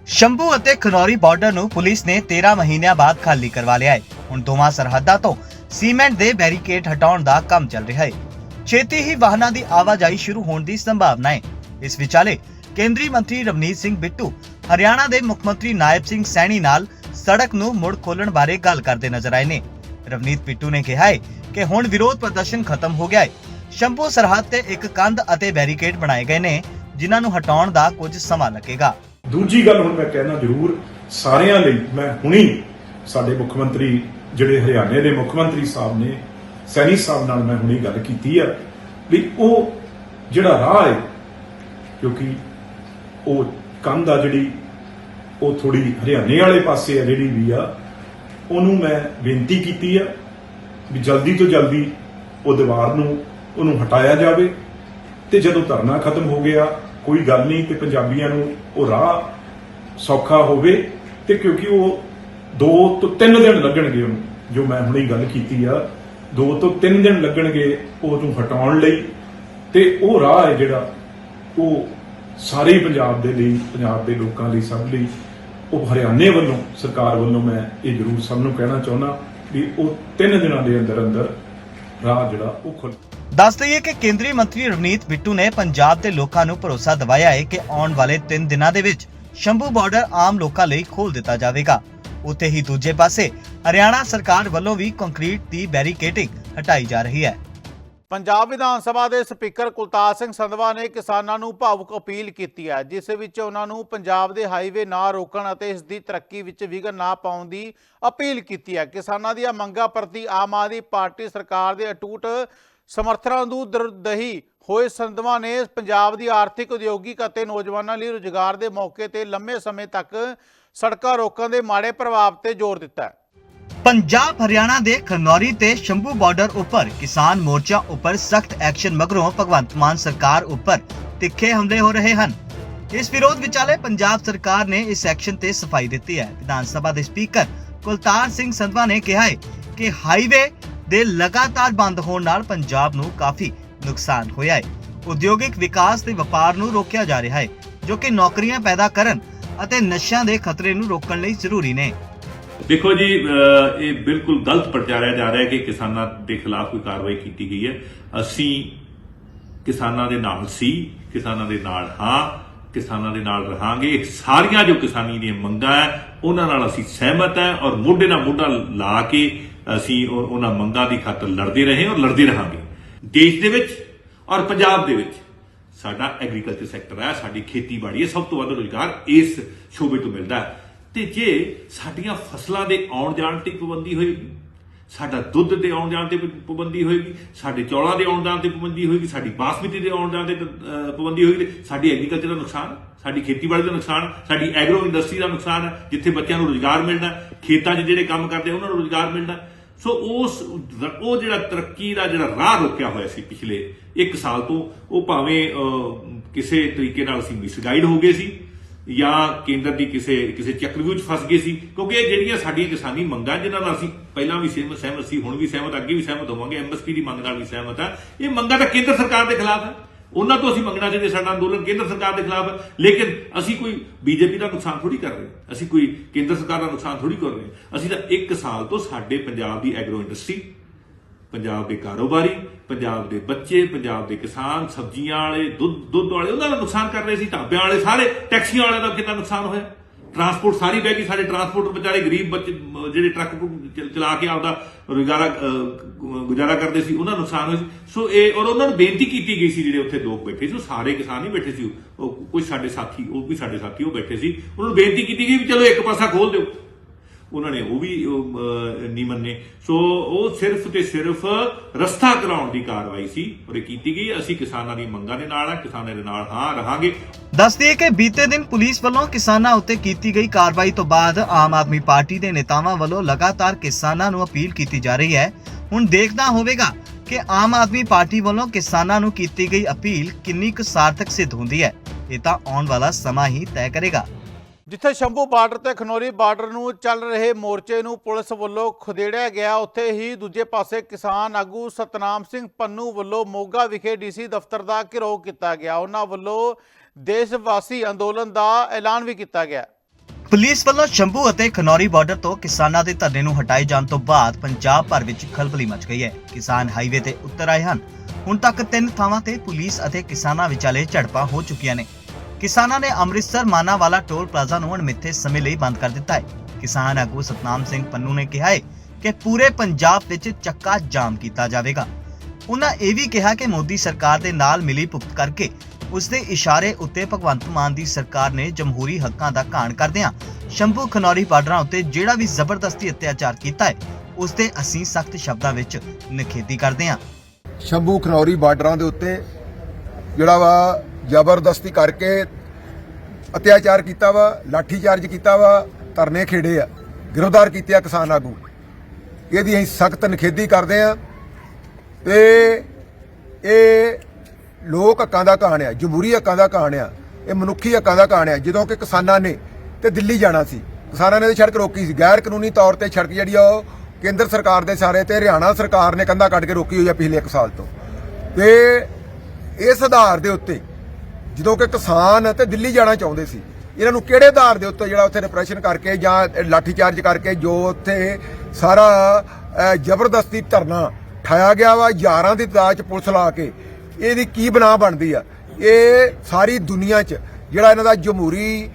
ਸ਼ੰਭੂ ਅਤੇ ਖਨੌਰੀ ਬਾਰਡਰ ਨੂੰ ਪੁਲਿਸ ਨੇ 13 ਮਹੀਨਿਆਂ ਬਾਅਦ ਖਾਲੀ ਕਰਵਾ ਲਿਆ ਹੈ। ਹੁਣ ਦੋਵਾਂ ਸਰਹੱਦਾਂ ਤੋਂ ਸੀਮੈਂਟ ਦੇ ਬੈਰੀਕੇਡ ਹਟਾਉਣ ਦਾ ਕੰਮ ਚੱਲ ਰਿਹਾ ਹੈ। ਛੇਤੀ ਹੀ ਵਾਹਨਾਂ ਦੀ ਆਵਾਜਾਈ ਸ਼ੁਰੂ ਹੋਣ ਦੀ ਸੰਭਾਵਨਾ ਹੈ। ਇਸ ਵਿਚਾਲੇ ਕੇਂਦਰੀ ਮੰਤਰੀ ਰਵਨੀਤ ਸਿੰਘ ਬਿੱਟੂ, ਹਰਿਆਣਾ ਦੇ ਮੁੱਖ ਮੰਤਰੀ ਨਾਇਬ ਸਿੰਘ ਸੈਣੀ ਨਾਲ ਸੜਕ ਨੂੰ ਮੁੜ ਖੋਲਣ ਬਾਰੇ ਗੱਲ ਕਰਦੇ ਨਜ਼ਰ ਆਏ ਨੇ। ਰਵਨੀਤ ਬਿੱਟੂ ਨੇ ਕਿਹਾ ਹੈ ਕਿ ਹੁਣ ਵਿਰੋਧ ਪ੍ਰਦਰਸ਼ਨ ਖਤਮ ਹੋ ਗਿਆ ਹੈ। ਸ਼ੰਭੂ ਸਰਹੱਦ ਤੇ ਇੱਕ ਕੰਧ ਅਤੇ ਬੈਰੀਕੇਡ ਬਣਾਏ ਗਏ ਨੇ, ਜਿਨ੍ਹਾਂ ਨੂੰ ਹਟਾਉਣ ਦਾ ਕੁਝ ਸਮਾਂ ਲੱਗੇਗਾ। ਦੂਜੀ ਗੱਲ ਹੁਣ ਮੈਂ ਕਹਿਣਾ ਜ਼ਰੂਰ, ਸਾਰਿਆਂ ਲਈ, ਮੈਂ ਹੁਣੀ ਸਾਡੇ ਮੁੱਖ ਮੰਤਰੀ, ਜਿਹੜੇ ਹਰਿਆਣੇ ਦੇ ਮੁੱਖ ਮੰਤਰੀ ਸਾਹਿਬ ਨੇ ਸੈਣੀ ਸਾਹਿਬ ਨਾਲ ਮੈਂ ਹੁਣੀ ਗੱਲ ਕੀਤੀ ਆ ਵੀ ਉਹ ਜਿਹੜਾ ਰਾਹ ਹੈ ਕਿਉਂਕਿ ਉਹ ਕੰਧ ਆ ਜਿਹੜੀ, ਉਹ ਥੋੜੀ ਹਰਿਆਣੇ ਵਾਲੇ ਪਾਸੇ ਆ ਜਿਹੜੀ ਵੀ ਆ, ਉਹਨੂੰ ਮੈਂ ਬੇਨਤੀ ਕੀਤੀ ਆ ਵੀ ਜਲਦੀ ਤੋਂ ਜਲਦੀ ਉਹ ਦੀਵਾਰ ਨੂੰ, ਉਹਨੂੰ ਹਟਾਇਆ ਜਾਵੇ ਤੇ ਜਦੋਂ ਧਰਨਾ ਖਤਮ ਹੋ ਗਿਆ, ਕੋਈ ਗੱਲ ਨਹੀਂ ਤੇ ਪੰਜਾਬੀਆਂ ਨੂੰ ਉਹ ਰਾਹ ਸੌਖਾ ਹੋਵੇ ਤੇ ਕਿਉਂਕਿ ਉਹ ਦੋ ਤੋਂ ਤਿੰਨ ਦਿਨ ਲੱਗਣਗੇ ਉਹਨੂੰ, ਜੋ ਮੈਂ ਹੁਣੇ ਗੱਲ ਕੀਤੀ ਆ ਦੋ ਤੋਂ ਤਿੰਨ ਦਿਨ ਲੱਗਣਗੇ ਉਹ ਨੂੰ ਹਟਾਉਣ ਲਈ। ਤੇ ਉਹ ਰਾਹ ਹੈ ਜਿਹੜਾ ਉਹ ਸਾਰੇ ਪੰਜਾਬ ਦੇ ਲਈ, ਪੰਜਾਬ ਦੇ ਲੋਕਾਂ ਲਈ ਸਭ ਲਈ, ਉਹ ਹਰਿਆਣੇ ਵੱਲੋਂ, ਸਰਕਾਰ ਵੱਲੋਂ ਮੈਂ ਇਹ ਜ਼ਰੂਰ ਸਭ ਨੂੰ ਕਹਿਣਾ ਚਾਹੁੰਦਾ ਵੀ ਉਹ ਤਿੰਨ ਦਿਨਾਂ ਦੇ ਅੰਦਰ ਅੰਦਰ ਰਾਹ ਜਿਹੜਾ ਉਹ ਖੁੱਲ੍ਹ। ਦੱਸ ਦਈਏ ਕਿ ਕੇਂਦਰੀ ਮੰਤਰੀ ਰਵਨੀਤ ਬਿੱਟੂ ਨੇ ਪੰਜਾਬ ਦੇ ਲੋਕਾਂ ਨੂੰ ਭਰੋਸਾ ਦਿਵਾਇਆ ਹੈ ਕਿ ਆਉਣ ਵਾਲੇ 3 ਦਿਨਾਂ ਦੇ ਵਿੱਚ ਸ਼ੰਭੂ ਬਾਰਡਰ ਆਮ ਲੋਕਾਂ ਲਈ ਖੋਲ ਦਿੱਤਾ ਜਾਵੇਗਾ। ਉੱਥੇ ਹੀ ਦੂਜੇ ਪਾਸੇ ਹਰਿਆਣਾ ਸਰਕਾਰ ਵੱਲੋਂ ਵੀ ਕੰਕਰੀਟ ਦੀ ਬੈਰੀਕੇਡਿੰਗ ਹਟਾਈ ਜਾ ਰਹੀ ਹੈ। ਪੰਜਾਬ ਵਿਧਾਨ ਸਭਾ ਦੇ ਸਪੀਕਰ ਕੁਲਤਾਰ ਸਿੰਘ ਸੰਧਵਾ ਨੇ ਕਿਸਾਨਾਂ ਨੂੰ ਭਾਵੁਕ ਅਪੀਲ ਕੀਤੀ ਹੈ, ਜਿਸ ਵਿੱਚ ਉਹਨਾਂ ਨੂੰ ਪੰਜਾਬ ਦੇ ਹਾਈਵੇ ਨਾ ਰੋਕਣ ਅਤੇ ਇਸ ਦੀ ਤਰੱਕੀ ਵਿੱਚ ਵਿਘਨ ਨਾ ਪਾਉਣ ਦੀ ਅਪੀਲ ਕੀਤੀ ਹੈ। ਕਿਸਾਨਾਂ ਦੀਆਂ ਮੰਗਾਂ ਪ੍ਰਤੀ ਆਮ ਆਦਮੀ ਪਾਰਟੀ ਸਰਕਾਰ ਦੇ ਅਟੂਟ ਸਮਰਥਨਾਂ ਨੂੰ ਦਰਦਹੀ ਹੋਏ ਸੰਧਵਾ ਨੇ ਪੰਜਾਬ ਦੀ ਆਰਥਿਕ ਉਦਯੋਗਿਕ ਅਤੇ ਨੌਜਵਾਨਾਂ ਲਈ ਰੁਜ਼ਗਾਰ ਦੇ ਮੌਕੇ ਤੇ ਲੰਮੇ ਸਮੇਂ ਤੱਕ ਸੜਕਾਂ ਰੋਕਣ ਦੇ ਮਾੜੇ ਪ੍ਰਭਾਵ ਤੇ ਜ਼ੋਰ ਦਿੱਤਾ ਪੰਜਾਬ, ਹਰਿਆਣਾ ਦੇ ਖਨੌਰੀ ਤੇ ਸ਼ੰਭੂ ਬਾਰਡਰ ਉੱਪਰ ਕਿਸਾਨ ਮੋਰਚਾ ਉੱਪਰ ਸਖਤ ਐਕਸ਼ਨ ਮਗਰੋਂ ਭਗਵੰਤ ਮਾਨ ਸਰਕਾਰ ਉੱਪਰ ਤਿੱਖੇ ਹਮਲੇ ਹੋ ਰਹੇ ਹਨ। ਇਸ ਵਿਰੋਧ ਵਿਚਾਲੇ ਪੰਜਾਬ ਸਰਕਾਰ ਨੇ ਇਸ ਐਕਸ਼ਨ ਤੇ ਸਫ਼ਾਈ ਦਿੱਤੀ ਹੈ। ਵਿਧਾਨ ਸਭਾ ਦੇ ਸਪੀਕਰ ਕੁਲਤਾਰ ਸਿੰਘ ਸੰਧਵਾ ਨੇ ਕਿਹਾ ਹੈ ਕਿ ਹਾਈਵੇ ਦੇ ਲਗਾਤਾਰ ਬੰਦ ਹੋਣ ਨਾਲ ਪੰਜਾਬ ਨੂੰ ਕਾਫੀ ਨੁਕਸਾਨ ਹੋਇਆ ਹੈ। ਉਦਯੋਗਿਕ ਵਿਕਾਸ ਤੇ ਵਪਾਰ ਨੂੰ ਰੋਕਿਆ ਜਾ ਰਿਹਾ ਹੈ, ਜੋ ਕਿ ਨੌਕਰੀਆਂ ਪੈਦਾ ਕਰਨ ਅਤੇ ਨਸ਼ਿਆਂ ਦੇ ਖਤਰੇ ਨੂੰ ਰੋਕਣ ਲਈ ਜ਼ਰੂਰੀ ਨੇ। ਦੇਖੋ ਜੀ ਇਹ ਬਿਲਕੁਲ ਗਲਤ ਪ੍ਰਚਾਰਿਆ ਜਾ ਰਿਹਾ ਹੈ ਕਿ ਕਿਸਾਨਾਂ ਦੇ ਖਿਲਾਫ ਕੋਈ ਕਾਰਵਾਈ ਕੀਤੀ ਗਈ ਹੈ। ਅਸੀਂ ਕਿਸਾਨਾਂ ਦੇ ਨਾਲ ਸੀ, ਕਿਸਾਨਾਂ ਦੇ ਨਾਲ ਹਾਂ, ਕਿਸਾਨਾਂ ਦੇ ਨਾਲ ਰਹਾਂਗੇ। ਇਹ ਸਾਰੀਆਂ ਜੋ ਕਿਸਾਨੀ ਦੀਆਂ ਮੰਗਾਂ ਹੈ, ਉਹਨਾਂ ਨਾਲ ਅਸੀਂ ਸਹਿਮਤ ਹੈ ਔਰ ਮੋਢੇ ਨਾਲ ਮੋਢਾ ਲਾ ਕੇ ਅਸੀਂ ਉਹਨਾਂ ਮੰਗਾਂ ਦੀ ਖਾਤਰ ਲੜਦੇ ਰਹੇ ਔਰ ਲੜਦੇ ਰਹਾਂਗੇ। ਦੇਸ਼ ਦੇ ਵਿੱਚ ਔਰ ਪੰਜਾਬ ਦੇ ਵਿੱਚ। ਸਾਡਾ ਐਗਰੀਕਲਚਰ ਸੈਕਟਰ ਹੈ, ਸਾਡੀ ਖੇਤੀਬਾੜੀ ਹੈ, ਸਭ ਤੋਂ ਵੱਧ ਰੁਜ਼ਗਾਰ ਇਸ ਸ਼ੋਬੇ ਤੋਂ ਮਿਲਦਾ ਹੈ। ਤੇ ਜੇ ਸਾਡੀਆਂ ਫਸਲਾਂ ਦੇ ਆਉਣ ਜਾਣ ਤੇ ਪਾਬੰਦੀ ਹੋਏਗੀ, ਸਾਡਾ ਦੁੱਧ ਦੇ ਆਉਣ ਜਾਣ ਤੇ ਪਾਬੰਦੀ ਹੋਏਗੀ, ਸਾਡੇ ਚੌਲਾਂ ਦੇ ਆਉਣ ਜਾਣ ਤੇ ਪਾਬੰਦੀ ਹੋਏਗੀ, ਸਾਡੀ ਬਾਸਮਤੀ ਦੇ ਆਉਣ ਜਾਣ ਤੇ ਪਾਬੰਦੀ ਹੋਏਗੀ ਸਾਡੀ ਐਗਰੀਕਲਚਰ ਦਾ ਨੁਕਸਾਨ, ਸਾਡੀ ਖੇਤੀਬਾੜੀ ਦਾ ਨੁਕਸਾਨ, ਸਾਡੀ ਐਗਰੋ ਇੰਡਸਟਰੀ ਦਾ ਨੁਕਸਾਨ ਹੈ, ਜਿੱਥੇ ਬੱਚਿਆਂ ਨੂੰ ਰੋਜ਼ਗਾਰ ਮਿਲਣਾ ਖੇਤਾਂ 'ਚ ਜਿਹੜੇ ਕੰਮ ਕਰਦੇ ਉਹਨਾਂ ਨੂੰ ਰੋਜ਼ਗਾਰ ਮਿਲਣਾ ਸੋ ਉਸ ਉਹ ਜਿਹੜਾ ਤਰੱਕੀ ਦਾ ਜਿਹੜਾ ਰਾਹ ਰੋਕਿਆ ਹੋਇਆ ਸੀ ਪਿਛਲੇ 1 ਸਾਲ ਤੋਂ, ਉਹ ਭਾਵੇਂ ਕਿਸੇ ਤਰੀਕੇ ਨਾਲ ਅਸੀਂ ਮਿਸਗਾਈਡ ਹੋ ਗਏ ਸੀ ਜਾਂ ਕੇਂਦਰ ਦੀ ਕਿਸੇ ਕਿਸੇ ਚੱਕਰਵਿਊਹ 'ਚ ਫਸ ਗਏ ਸੀ, ਕਿਉਂਕਿ ਇਹ ਜਿਹੜੀਆਂ ਸਾਡੀਆਂ ਕਿਸਾਨੀ ਮੰਗਾਂ ਜਿਨ੍ਹਾਂ ਨਾਲ ਅਸੀਂ ਪਹਿਲਾਂ ਵੀ ਸਹਿਮਤ ਸਹਿਮਤ ਸੀ, ਹੁਣ ਵੀ ਸਹਿਮਤ, ਅੱਗੇ ਵੀ ਸਹਿਮਤ ਹੋਵਾਂਗੇ ਐਮਐਸਪੀ ਦੀ ਮੰਗ ਨਾਲ ਵੀ ਸਹਿਮਤ ਹੈ ਇਹ ਮੰਗਾਂ ਤਾਂ ਕੇਂਦਰ ਸਰਕਾਰ ਦੇ ਖਿਲਾਫ ਹੈ ਉਹਨਾਂ ਤੋਂ ਅਸੀਂ ਮੰਗਣਾ ਚਾਹੀਦੇ ਸਾਡਾ ਅੰਦੋਲਨ ਕੇਂਦਰ ਸਰਕਾਰ ਦੇ ਖਿਲਾਫ ਹੈ ਲੇਕਿਨ ਅਸੀਂ ਕੋਈ ਬੀਜੇਪੀ ਦਾ ਨੁਕਸਾਨ ਥੋੜੀ ਕਰ ਰਹੇ ਅਸੀਂ ਕੋਈ ਕੇਂਦਰ ਸਰਕਾਰ ਦਾ ਨੁਕਸਾਨ ਥੋੜੀ ਕਰ ਰਹੇ ਅਸੀਂ ਤਾਂ 1 ਸਾਲ ਤੋਂ ਸਾਡੇ ਪੰਜਾਬ ਦੀ ਐਗਰੋ ਇੰਡਸਟਰੀ, ਪੰਜਾਬ ਦੇ ਕਾਰੋਬਾਰੀ, ਪੰਜਾਬ ਦੇ ਬੱਚੇ, ਪੰਜਾਬ ਦੇ ਕਿਸਾਨ, ਸਬਜ਼ੀਆਂ ਵਾਲੇ, ਦੁੱਧ ਦੁੱਧ ਵਾਲੇ, ਉਹਨਾਂ ਦਾ ਨੁਕਸਾਨ ਕਰ ਰਹੇ ਸੀ, ਢਾਬਿਆਂ ਵਾਲੇ ਸਾਰੇ, ਟੈਕਸੀਆਂ ਵਾਲਿਆਂ ਦਾ ਕਿੰਨਾ ਨੁਕਸਾਨ ਹੋਇਆ। ਟਰਾਂਸਪੋਰਟ ਸਾਰੀ ਬਹਿ ਗਈ, ਸਾਡੇ ਟਰਾਂਸਪੋਰਟ ਵਿਚਾਰੇ ਗਰੀਬ ਬੱਚੇ ਜਿਹੜੇ ਟਰੱਕ ਚਲਾ ਕੇ ਆਪਦਾ ਰੁਜ਼ਗਾਰਾ ਗੁਜ਼ਾਰਾ ਕਰਦੇ ਸੀ, ਉਹਨਾਂ ਦਾ ਨੁਕਸਾਨ ਹੋਇਆ ਸੀ। ਸੋ ਇਹ, ਔਰ ਉਹਨਾਂ ਨੂੰ ਬੇਨਤੀ ਕੀਤੀ ਗਈ ਸੀ, ਜਿਹੜੇ ਉੱਥੇ ਲੋਕ ਬੈਠੇ ਸੀ, ਉਹ ਸਾਰੇ ਕਿਸਾਨ ਹੀ ਬੈਠੇ ਸੀ, ਉਹ ਕੁਝ ਸਾਡੇ ਸਾਥੀ, ਉਹ ਵੀ ਸਾਡੇ ਸਾਥੀ, ਉਹ ਬੈਠੇ ਸੀ। ਉਹਨਾਂ ਨੂੰ ਬੇਨਤੀ ਕੀਤੀ ਗਈ ਵੀ ਚਲੋ ਇੱਕ ਪਾਸਾ ਖੋਲ ਦਿਓ। ਉਹਨਾਂ ਨੇ ਉਹ ਵੀ ਨਹੀਂ ਮੰਨੇ। ਸੋ ਉਹ ਸਿਰਫ ਤੇ ਸਿਰਫ ਰਸਤਾ ਕਰਾਉਣ ਦੀ ਕਾਰਵਾਈ ਸੀ ਔਰ ਕੀਤੀ ਗਈ। ਅਸੀਂ ਕਿਸਾਨਾਂ ਦੀ ਮੰਗਾਂ ਦੇ ਨਾਲ ਆ ਕਿਸਾਨਾਂ ਦੇ ਨਾਲ ਹਾਂ, ਰਹਾਂਗੇ। ਦੱਸ ਕਿ ਬੀਤੇ ਦਿਨ ਪੁਲਿਸ ਵੱਲੋਂ ਕਿਸਾਨਾਂ ਉੱਤੇ ਕੀਤੀ ਗਈ ਕਾਰਵਾਈ ਤੋਂ ਬਾਅਦ ਆਮ ਆਦਮੀ ਪਾਰਟੀ ਦੇ ਨੇਤਾਵਾਂ ਵੱਲੋਂ ਲਗਾਤਾਰ ਕਿਸਾਨਾਂ ਨੂੰ ਅਪੀਲ ਕੀਤੀ ਜਾ ਰਹੀ ਹੈ। ਹੁਣ ਦੇਖਦਾ ਹੋਵੇਗਾ ਕਿ ਆਮ ਆਦਮੀ ਪਾਰਟੀ ਵੱਲੋਂ ਕਿਸਾਨਾਂ ਨੂੰ ਕੀਤੀ ਗਈ ਅਪੀਲ ਕਿੰਨੀ ਕੁ ਸਾਰਥਕ ਸਿੱਧ ਹੁੰਦੀ ਹੈ। ਇਹ ਤਾਂ ਆਉਣ ਵਾਲਾ ਸਮਾਂ ਹੀ ਤੈਅ ਕਰੇਗਾ। ਜਿੱਥੇ ਸ਼ੰਭੂ ਬਾਰਡਰ ਤੇ ਖਨੌਰੀ ਬਾਰਡਰ ਨੂੰ ਚੱਲ ਰਹੇ ਮੋਰਚੇ ਨੂੰ ਪੁਲਿਸ ਵੱਲੋਂ ਖਦੇੜਿਆ ਗਿਆ, ਉੱਥੇ ਹੀ ਦੂਜੇ ਪਾਸੇ ਕਿਸਾਨ ਆਗੂ ਸਤਨਾਮ ਸਿੰਘ ਪੰਨੂ ਵੱਲੋਂ ਮੋਗਾ ਵਿਖੇ ਡੀਸੀ ਦਫ਼ਤਰ ਦਾ ਘਿਰਾਓ ਕੀਤਾ ਗਿਆ। ਉਹਨਾਂ ਵੱਲੋਂ ਦੇਸ਼ ਵਾਸੀ ਅੰਦੋਲਨ ਦਾ ਐਲਾਨ ਵੀ ਕੀਤਾ ਗਿਆ। ਪੁਲਿਸ ਵੱਲੋਂ ਸ਼ੰਭੂ ਅਤੇ ਖਨੌਰੀ ਬਾਰਡਰ ਤੋਂ ਕਿਸਾਨਾਂ ਦੇ ਧਰਨੇ ਨੂੰ ਹਟਾਏ ਜਾਣ ਤੋਂ ਬਾਅਦ ਪੰਜਾਬ ਭਰ ਵਿੱਚ ਖਲਬਲੀ ਮਚ ਗਈ ਹੈ। ਕਿਸਾਨ ਹਾਈਵੇ ਤੇ ਉਤਰ ਆਏ ਹਨ। ਹੁਣ ਤੱਕ ਤਿੰਨ ਥਾਵਾਂ ਤੇ ਪੁਲਿਸ ਅਤੇ ਕਿਸਾਨਾਂ ਵਿਚਾਲੇ ਝੜਪਾਂ ਹੋ ਚੁੱਕੀਆਂ ਨੇ। ਕਿਸਾਨਾਂ ਨੇ ਅੰਮ੍ਰਿਤਸਰ ਮਾਨਾਵਾਲਾ ਟੋਲ ਪਲਾਜ਼ਾ ਨੂੰ ਅਣਮਿੱਥੇ ਸਮੇਂ ਲਈ ਬੰਦ ਕਰ ਦਿੱਤਾ ਹੈ। ਕਿਸਾਨ ਆਗੂ ਸਤਨਾਮ ਸਿੰਘ ਪੰਨੂ ਨੇ ਕਿਹਾ ਹੈ ਕਿ ਪੂਰੇ ਪੰਜਾਬ ਵਿੱਚ ਚੱਕਾ ਜਾਮ ਕੀਤਾ ਜਾਵੇਗਾ। ਉਹਨਾਂ ਇਹ ਵੀ ਕਿਹਾ ਕਿ ਮੋਦੀ ਸਰਕਾਰ ਦੇ ਨਾਲ ਮਿਲੀ ਭੁਗਤ ਕਰਕੇ ਉਸ ਦੇ ਇਸ਼ਾਰੇ ਉੱਤੇ ਭਗਵੰਤ ਮਾਨ ਦੀ ਸਰਕਾਰ ਨੇ ਜਮਹੂਰੀ ਹੱਕਾਂ ਦਾ ਘਾਣ ਕਰਦਿਆਂ ਸ਼ੰਭੂ ਖਨੌਰੀ ਬਾਰਡਰਾਂ ਉੱਤੇ ਜਿਹੜਾ ਵੀ ਜ਼ਬਰਦਸਤੀ ਅਤਿਆਚਾਰ ਕੀਤਾ ਹੈ ਉਸ ਤੇ ਅਸੀਂ ਸਖਤ ਸ਼ਬਦਾਂ ਵਿੱਚ ਨਿਖੇਧੀ ਕਰਦੇ ਹਾਂ। ਸ਼ੰਭੂ ਖਨੌਰੀ ਬਾਰਡਰਾਂ ਦੇ ਉੱਤੇ ਜਿਹੜਾ ਵਾ ਜ਼ਬਰਦਸਤੀ ਕਰਕੇ ਅਤਿਆਚਾਰ ਕੀਤਾ ਵਾ, ਲਾਠੀਚਾਰਜ ਕੀਤਾ ਵਾ, ਧਰਨੇ ਖੇੜੇ ਆ, ਗ੍ਰਿਫਤਾਰ ਕੀਤੇ ਆ ਕਿਸਾਨ ਆਗੂ। ਇਹਦੀ ਅਸੀਂ ਸਖਤ ਨਿਖੇਧੀ ਕਰਦੇ ਆ ਤੇ ਇਹ ਲੋਕ ਹੱਕਾਂ ਦਾ ਕਹਾਣ ਆ ਜਮਹੂਰੀ ਹੱਕਾਂ ਦਾ ਕਹਾਣ ਆ, ਇਹ ਮਨੁੱਖੀ ਹੱਕਾਂ ਦਾ ਕਹਾਣ ਆ। ਜਦੋਂ ਕਿ ਕਿਸਾਨਾਂ ਨੇ ਤੇ ਦਿੱਲੀ ਜਾਣਾ ਸੀ, ਕਿਸਾਨਾਂ ਨੇ ਤੇ ਸੜਕ ਰੋਕੀ ਸੀ। ਗੈਰ ਕਾਨੂੰਨੀ ਤੌਰ ਤੇ ਸੜਕ ਜਿਹੜੀ ਆ ਉਹ ਕੇਂਦਰ ਸਰਕਾਰ ਦੇ ਸਾਰੇ ਤੇ ਹਰਿਆਣਾ ਸਰਕਾਰ ਨੇ ਕੰਧਾ ਕੱਢ ਕੇ ਰੋਕੀ ਹੋਈ ਆ ਪਿਛਲੇ 1 ਸਾਲ ਤੋਂ। ਤੇ ਇਸ ਆਧਾਰ ਦੇ ਉੱਤੇ ਜਦੋਂ ਕਿ ਕਿਸਾਨ ਤੇ ਦਿੱਲੀ ਜਾਣਾ ਚਾਹੁੰਦੇ ਸੀ, ਇਹਨਾਂ ਨੂੰ ਕਿਹੜੇ ਆਧਾਰ ਦੇ ਉੱਤੇ ਜਿਹੜਾ ਉੱਥੇ ਰਿਪਰੈਸ਼ਨ ਕਰਕੇ ਜਾਂ ਲਾਠੀ ਚਾਰਜ ਕਰਕੇ ਜੋ ਉੱਥੇ ਸਾਰਾ ਜ਼ਬਰਦਸਤੀ ਧਰਨਾ ਠਾਇਆ ਗਿਆ ਵਾ, ਹਜ਼ਾਰਾਂ ਦੀ ਤਾਦਾਦ ਚ ਪੁਲਿਸ ਲਾ ਕੇ, ਇਹਦੀ ਕੀ ਬਣਾ ਬਣਦੀ ਆ? ਇਹ ਸਾਰੀ ਦੁਨੀਆ 'ਚ ਜਿਹੜਾ ਇਹਨਾਂ ਦਾ ਜਮਹੂਰੀ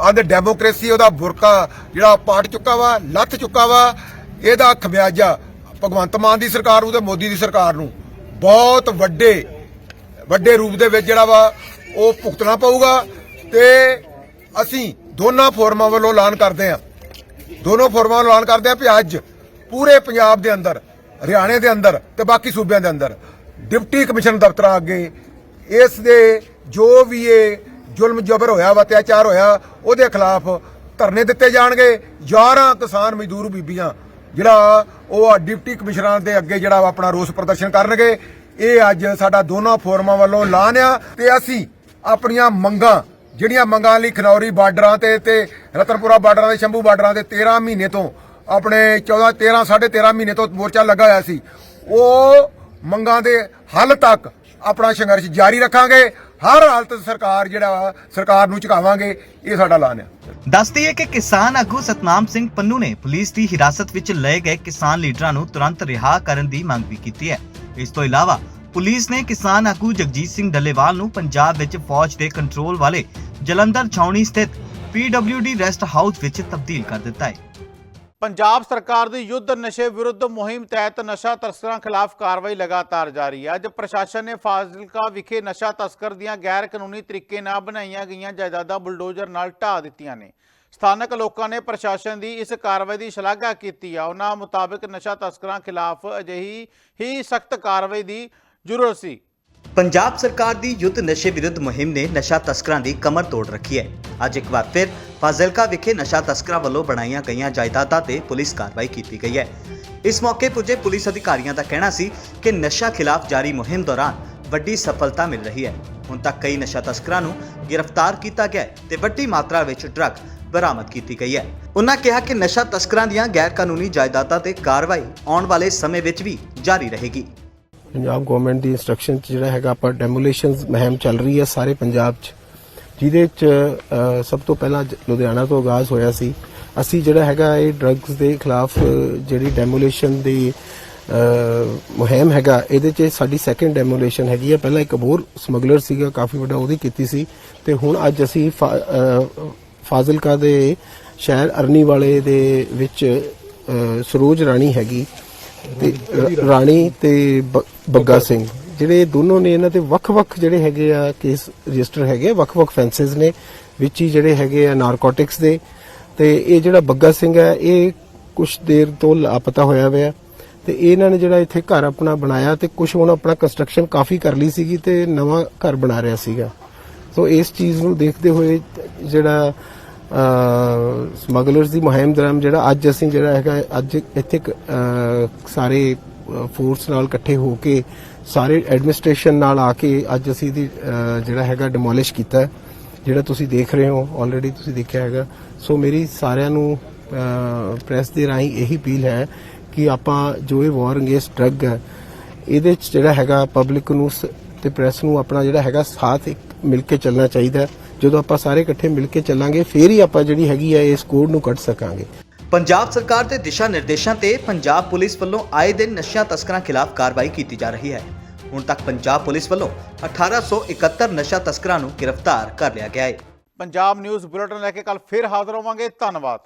ਆਂਦੇ ਡੈਮੋਕ੍ਰੇਸੀ ਉਹਦਾ ਬੁਰਕਾ ਜਿਹੜਾ ਪਾਟ ਚੁੱਕਾ ਵਾ, ਲੱਥ ਚੁੱਕਾ ਵਾ, ਇਹਦਾ ਖਮਿਆਜਾ ਭਗਵੰਤ ਮਾਨ ਦੀ ਸਰਕਾਰ ਨੂੰ ਤੇ ਮੋਦੀ ਦੀ ਸਰਕਾਰ ਨੂੰ ਬਹੁਤ ਵੱਡੇ ਵੱਡੇ ਰੂਪ ਦੇ ਵਿੱਚ ਜਿਹੜਾ ਵਾ ਉਹ ਭੁਗਤਣਾ ਪਊਗਾ ਤੇ ਅਸੀਂ ਦੋਨਾਂ ਫੋਰਮਾਂ ਵੱਲੋਂ ਐਲਾਨ ਕਰਦੇ ਹਾਂ। ਦੋਨੋਂ ਫੋਰਮਾਂ ਵੱਲੋਂ ਐਲਾਨ ਕਰਦੇ ਹਾਂ ਕਿ ਅੱਜ ਪੂਰੇ ਪੰਜਾਬ ਦੇ ਅੰਦਰ, ਹਰਿਆਣੇ ਦੇ ਅੰਦਰ ਤੇ ਬਾਕੀ ਸੂਬਿਆਂ ਦੇ ਅੰਦਰ ਡਿਪਟੀ ਕਮਿਸ਼ਨ ਦਫ਼ਤਰਾਂ ਅੱਗੇ ਇਸ ਦੇ ਜੋ ਵੀ ਇਹ ਜ਼ੁਲਮ ਜਬਰ ਹੋਇਆ ਵਾ ਅਤਿਆਚਾਰ ਹੋਇਆ, ਉਹਦੇ ਖਿਲਾਫ ਧਰਨੇ ਦਿੱਤੇ ਜਾਣਗੇ। 11 ਕਿਸਾਨ ਮਜ਼ਦੂਰ ਬੀਬੀਆਂ, ਜਿਹੜਾ ਉਹ ਡਿਪਟੀ ਕਮਿਸ਼ਨਰਾਂ ਦੇ ਅੱਗੇ ਜਿਹੜਾ ਆਪਣਾ ਰੋਸ ਪ੍ਰਦਰਸ਼ਨ ਕਰਨਗੇ। ਇਹ ਅੱਜ ਸਾਡਾ ਦੋਨਾਂ ਫੋਰਮਾਂ ਵੱਲੋਂ ਐਲਾਨ ਆ ਤੇ ਅਸੀਂ ਆਪਣੀਆਂ ਮੰਗਾਂ ਜਿਹੜੀਆਂ ਮੰਗਾਂ ਲਈ ਖਨੌਰੀ ਬਾਰਡਰਾਂ ਤੇ ਤੇ ਰਤਨਪੁਰਾ ਬਾਰਡਰਾਂ ਤੇ ਸ਼ੰਭੂ ਬਾਰਡਰਾਂ ਤੇ 13 ਮਹੀਨੇ ਤੋਂ ਆਪਣੇ 14 13 13.5 ਮਹੀਨੇ ਤੋਂ ਮੋਰਚਾ ਲੱਗਾ ਹੋਇਆ ਸੀ। ਉਹ ਮੰਗਾਂ ਦੇ ਹੱਲ ਤੱਕ ਆਪਣਾ ਸੰਘਰਸ਼ ਜਾਰੀ ਰੱਖਾਂਗੇ। ਹਰ ਹਾਲਤ ਸਰਕਾਰ ਜਿਹੜਾ ਵਾ, ਸਰਕਾਰ ਨੂੰ ਝੁਕਾਵਾਂਗੇ। ਇਹ ਸਾਡਾ ਐਲਾਨ ਹੈ। ਦੱਸਦੀ ਹੈ ਕਿ ਕਿਸਾਨ ਆਗੂ ਸਤਨਾਮ ਸਿੰਘ ਪੰਨੂ ਨੇ ਪੁਲਿਸ ਦੀ ਹਿਰਾਸਤ ਵਿੱਚ ਲਏ ਗਏ ਕਿਸਾਨ ਲੀਡਰਾਂ ਨੂੰ ਤੁਰੰਤ ਰਿਹਾ ਕਰਨ ਦੀ ਮੰਗ ਵੀ ਕੀਤੀ ਹੈ। ਇਸ ਤੋਂ ਇਲਾਵਾ ਪੁਲਿਸ ਨੇ ਕਿਸਾਨ ਆਗੂ ਜਗਜੀਤ ਸਿੰਘ ਡੱਲੇਵਾਲ ਨੂੰ ਪੰਜਾਬ ਵਿੱਚ ਫੌਜ ਦੇ ਕੰਟਰੋਲ ਵਾਲੇ ਜਲੰਧਰ ਛਾਉਣੀ ਸਥਿਤ PWD ਰੈਸਟ ਹਾਊਸ ਵਿੱਚ ਤਬਦੀਲ ਕਰ ਦਿੱਤਾ ਹੈ। ਪੰਜਾਬ ਸਰਕਾਰ ਦੀ ਯੁੱਧ ਨਸ਼ੇ ਵਿਰੁੱਧ ਮੁਹਿੰਮ ਤਹਿਤ ਨਸ਼ਾ ਤਸਕਰਾਂ ਖਿਲਾਫ ਕਾਰਵਾਈ ਲਗਾਤਾਰ ਜਾਰੀ ਹੈ। ਅੱਜ ਪ੍ਰਸ਼ਾਸਨ ਨੇ ਫਾਜ਼ਿਲਕਾ ਵਿਖੇ ਨਸ਼ਾ ਤਸਕਰ ਦੀਆਂ ਗੈਰ ਕਾਨੂੰਨੀ ਤਰੀਕੇ ਨਾਲ ਬਣਾਈਆਂ ਗਈਆਂ ਜਾਇਦਾਦਾਂ ਬੁਲਡੋਜ਼ਰ ਨਾਲ ਢਾਹ ਦਿੱਤੀਆਂ ਨੇ। ਸਥਾਨਕ ਲੋਕਾਂ ਨੇ ਪ੍ਰਸ਼ਾਸਨ ਦੀ ਇਸ ਕਾਰਵਾਈ ਦੀ ਸ਼ਲਾਘਾ ਕੀਤੀ ਆ। ਉਹਨਾਂ ਮੁਤਾਬਕ ਨਸ਼ਾ ਤਸਕਰਾਂ ਖਿਲਾਫ ਅਜਿਹੀ ਹੀ ਸਖਤ ਕਾਰਵਾਈ ਦੀ ਜ਼ਰੂਰਤ ਸੀ ਪੰਜਾਬ ਸਰਕਾਰ ਦੀ ਯੁੱਧ ਨਸ਼ੇ ਵਿਰੁੱਧ ਮੁਹਿੰਮ ਨੇ ਨਸ਼ਾ ਤਸਕਰਾਂ ਦੀ ਕਮਰ ਤੋੜ ਰੱਖੀ ਹੈ। ਅੱਜ ਇੱਕ ਵਾਰ ਫਿਰ ਫਾਜ਼ਿਲਕਾ ਵਿਖੇ ਨਸ਼ਾ ਤਸਕਰਾਂ ਵੱਲੋਂ ਬਣਾਈਆਂ ਗਈਆਂ ਜਾਇਦਾਦਾਂ ਤੇ ਪੁਲਿਸ ਕਾਰਵਾਈ ਕੀਤੀ ਗਈ ਹੈ। ਇਸ ਮੌਕੇ ਪੁੱਜੇ ਪੁਲਿਸ ਅਧਿਕਾਰੀਆਂ ਦਾ ਕਹਿਣਾ ਸੀ ਕਿ ਨਸ਼ਾ ਖਿਲਾਫ ਜਾਰੀ ਮੁਹਿੰਮ ਦੌਰਾਨ ਵੱਡੀ ਸਫਲਤਾ ਮਿਲ ਰਹੀ ਹੈ। ਹੁਣ ਤੱਕ ਕਈ ਨਸ਼ਾ ਤਸਕਰਾਂ ਨੂੰ ਗ੍ਰਿਫਤਾਰ ਕੀਤਾ ਗਿਆ ਹੈ ਤੇ ਵੱਡੀ ਮਾਤਰਾ ਵਿੱਚ ਡਰੱਗ ਬਰਾਮਦ ਕੀਤੀ ਗਈ ਹੈ। ਉਹਨਾਂ ਕਿਹਾ ਕਿ ਨਸ਼ਾ ਤਸਕਰਾਂ ਦੀਆਂ ਗੈਰ ਕਾਨੂੰਨੀ ਜਾਇਦਾਦਾਂ ਤੇ ਕਾਰਵਾਈ ਆਉਣ ਵਾਲੇ ਸਮੇਂ ਵਿੱਚ ਵੀ ਜਾਰੀ ਰਹੇਗੀ। ਪੰਜਾਬ ਗਵਰਨਮੈਂਟ ਦੀ ਇਨਸਟਰਕਸ਼ਨ ਚ ਜਿਹੜਾ ਹੈਗਾ ਆਪਾਂ ਡੈਮੋਲੀਸ਼ਨਸ ਮਹਿਮ ਚੱਲ ਰਹੀ ਹੈ ਸਾਰੇ ਪੰਜਾਬ 'ਚ, ਜਿਹਦੇ 'ਚ ਸਭ ਤੋਂ ਪਹਿਲਾਂ ਲੁਧਿਆਣਾ ਤੋਂ ਆਗਾਜ਼ ਹੋਇਆ ਸੀ। ਅਸੀਂ ਜਿਹੜਾ ਹੈਗਾ ਇਹ ਡਰੱਗਸ ਦੇ ਖਿਲਾਫ ਜਿਹੜੀ ਡੈਮੋਲੇਸ਼ਨ ਦੀ ਮੁਹਿੰਮ ਹੈਗਾ, ਇਹਦੇ 'ਚ ਸਾਡੀ ਸੈਕੰਡ ਡੈਮੋਲੇਸ਼ਨ ਹੈਗੀ ਹੈ। ਪਹਿਲਾਂ ਇੱਕ ਹੋਰ ਸਮਗਲਰ ਸੀਗਾ, ਕਾਫੀ ਵੱਡਾ, ਉਹਦੀ ਕੀਤੀ ਸੀ। ਤੇ ਹੁਣ ਅੱਜ ਅਸੀਂ ਫਾ- ਫਾਜ਼ਿਲਕਾ ਦੇ ਸ਼ਹਿਰ ਅਰਨੀ ਵਾਲੇ ਦੇ ਵਿੱਚ ਸਰੋਜ ਰਾਣੀ ਹੈਗੀ। ਤੇ ਰ- ਰਾਣੀ ਤੇ ਬ- ਬੱਗਾ ਸਿੰਘ ਜਿਹੜੇ ਦੋਨੋਂ ਨੇ ਇਹਨਾਂ ਤੇ ਵੱਖ-ਵੱਖ ਜਿਹੜੇ ਹੈਗੇ ਆ ਕੇਸ ਰਜਿਸਟਰ ਹੈਗੇ ਆ, ਵੱਖ-ਵੱਖ ਫੈਂਸਸ ਨੇ ਵਿੱਚ ਹੀ ਜਿਹੜੇ ਹੈਗੇ ਆ ਨਾਰਕੋਟਿਕਸ ਦੇ ਤੇ ਇਹ ਜਿਹੜਾ ਬੱਗਾ ਸਿੰਘ ਹੈ ਇਹ ਕੁਝ ਦੇਰ ਤੋਂ ਲਾਪਤਾ ਹੋਇਆ ਹੋਇਆ ਤੇ ਇਹਨਾਂ ਨੇ ਜਿਹੜਾ ਇੱਥੇ ਘਰ ਆਪਣਾ ਬਣਾਇਆ ਤੇ ਕੁਝ ਹੁਣ ਆਪਣਾ ਕੰਸਟਰਕਸ਼ਨ ਕਾਫੀ ਕਰ ਲਈ ਸੀਗੀ ਤੇ ਨਵਾਂ ਘਰ ਬਣਾ ਰਿਹਾ ਸੀਗਾ। ਸੋ ਇਸ ਚੀਜ਼ ਨੂੰ ਦੇਖਦੇ ਹੋਏ ਜਿਹੜਾ ਸਮਗਲਰਸ ਦੀ ਮੁਹਿੰਮ ਦੌਰਾਨ ਜਿਹੜਾ ਅੱਜ ਅਸੀਂ ਜਿਹੜਾ ਹੈਗਾ, ਅੱਜ ਇੱਥੇ ਸਾਰੇ ਫੋਰਸ ਨਾਲ ਇਕੱਠੇ ਹੋ ਕੇ ਸਾਰੇ ਐਡਮਿਨਿਸਟ੍ਰੇਸ਼ਨ ਨਾਲ ਆ ਕੇ ਅੱਜ ਅਸੀਂ ਦੀ ਜਿਹੜਾ ਹੈਗਾ ਡਿਮੋਲਿਸ਼ ਕੀਤਾ ਜਿਹੜਾ ਤੁਸੀਂ ਦੇਖ ਰਹੇ ਹੋ ਆਲਰੇਡੀ ਤੁਸੀਂ ਦੇਖਿਆ ਹੈਗਾ ਸੋ ਮੇਰੀ ਸਾਰਿਆਂ ਨੂੰ ਪ੍ਰੈਸ ਦੇ ਰਾਹੀਂ ਇਹੀ ਅਪੀਲ ਹੈ ਕਿ ਆਪਾਂ ਜੋ ਇਹ ਵਾਰ ਅਗੇਂਸਟ ਡਰੱਗ ਹੈ, ਇਹਦੇ ਚ ਜਿਹੜਾ ਹੈਗਾ ਪਬਲਿਕ ਨੂੰ ਸ- ਤੇ ਪ੍ਰੈਸ ਨੂੰ ਆਪਣਾ ਜਿਹੜਾ ਹੈਗਾ ਸਾਥ ਇੱਕ ਮਿਲ ਕੇ ਚੱਲਣਾ ਚਾਹੀਦਾ ਹੈ। ਜਦੋਂ ਆਪਾਂ ਸਾਰੇ ਇਕੱਠੇ ਮਿਲ ਕੇ ਚੱਲਾਂਗੇ ਫੇਰ ਹੀ ਆਪਾਂ ਜਿਹੜੀ ਹੈਗੀ ਹੈ ਇਸ ਕੋਡ ਨੂੰ ਕੱਢ ਸਕਾਂਗੇ। ਪੰਜਾਬ ਸਰਕਾਰ ਦੇ ਦਿਸ਼ਾ ਨਿਰਦੇਸ਼ਾਂ ਤੇ ਪੰਜਾਬ ਪੁਲਿਸ ਵੱਲੋਂ ਆਏ ਦਿਨ ਨਸ਼ਾ ਤਸਕਰਾਂ ਖਿਲਾਫ ਕਾਰਵਾਈ ਕੀਤੀ ਜਾ ਰਹੀ ਹੈ। ਹੁਣ ਤੱਕ ਪੰਜਾਬ ਪੁਲਿਸ ਵੱਲੋਂ 1871 ਨਸ਼ਾ ਤਸਕਰਾਂ ਨੂੰ ਗ੍ਰਿਫਤਾਰ ਕਰ ਲਿਆ ਗਿਆ ਹੈ ਪੰਜਾਬ ਨਿਊਜ਼ ਬੁਲੇਟਿਨ ਲੈ ਕੇ ਕੱਲ ਫਿਰ ਹਾਜ਼ਰ ਹੋਵਾਂਗੇ। ਧੰਨਵਾਦ।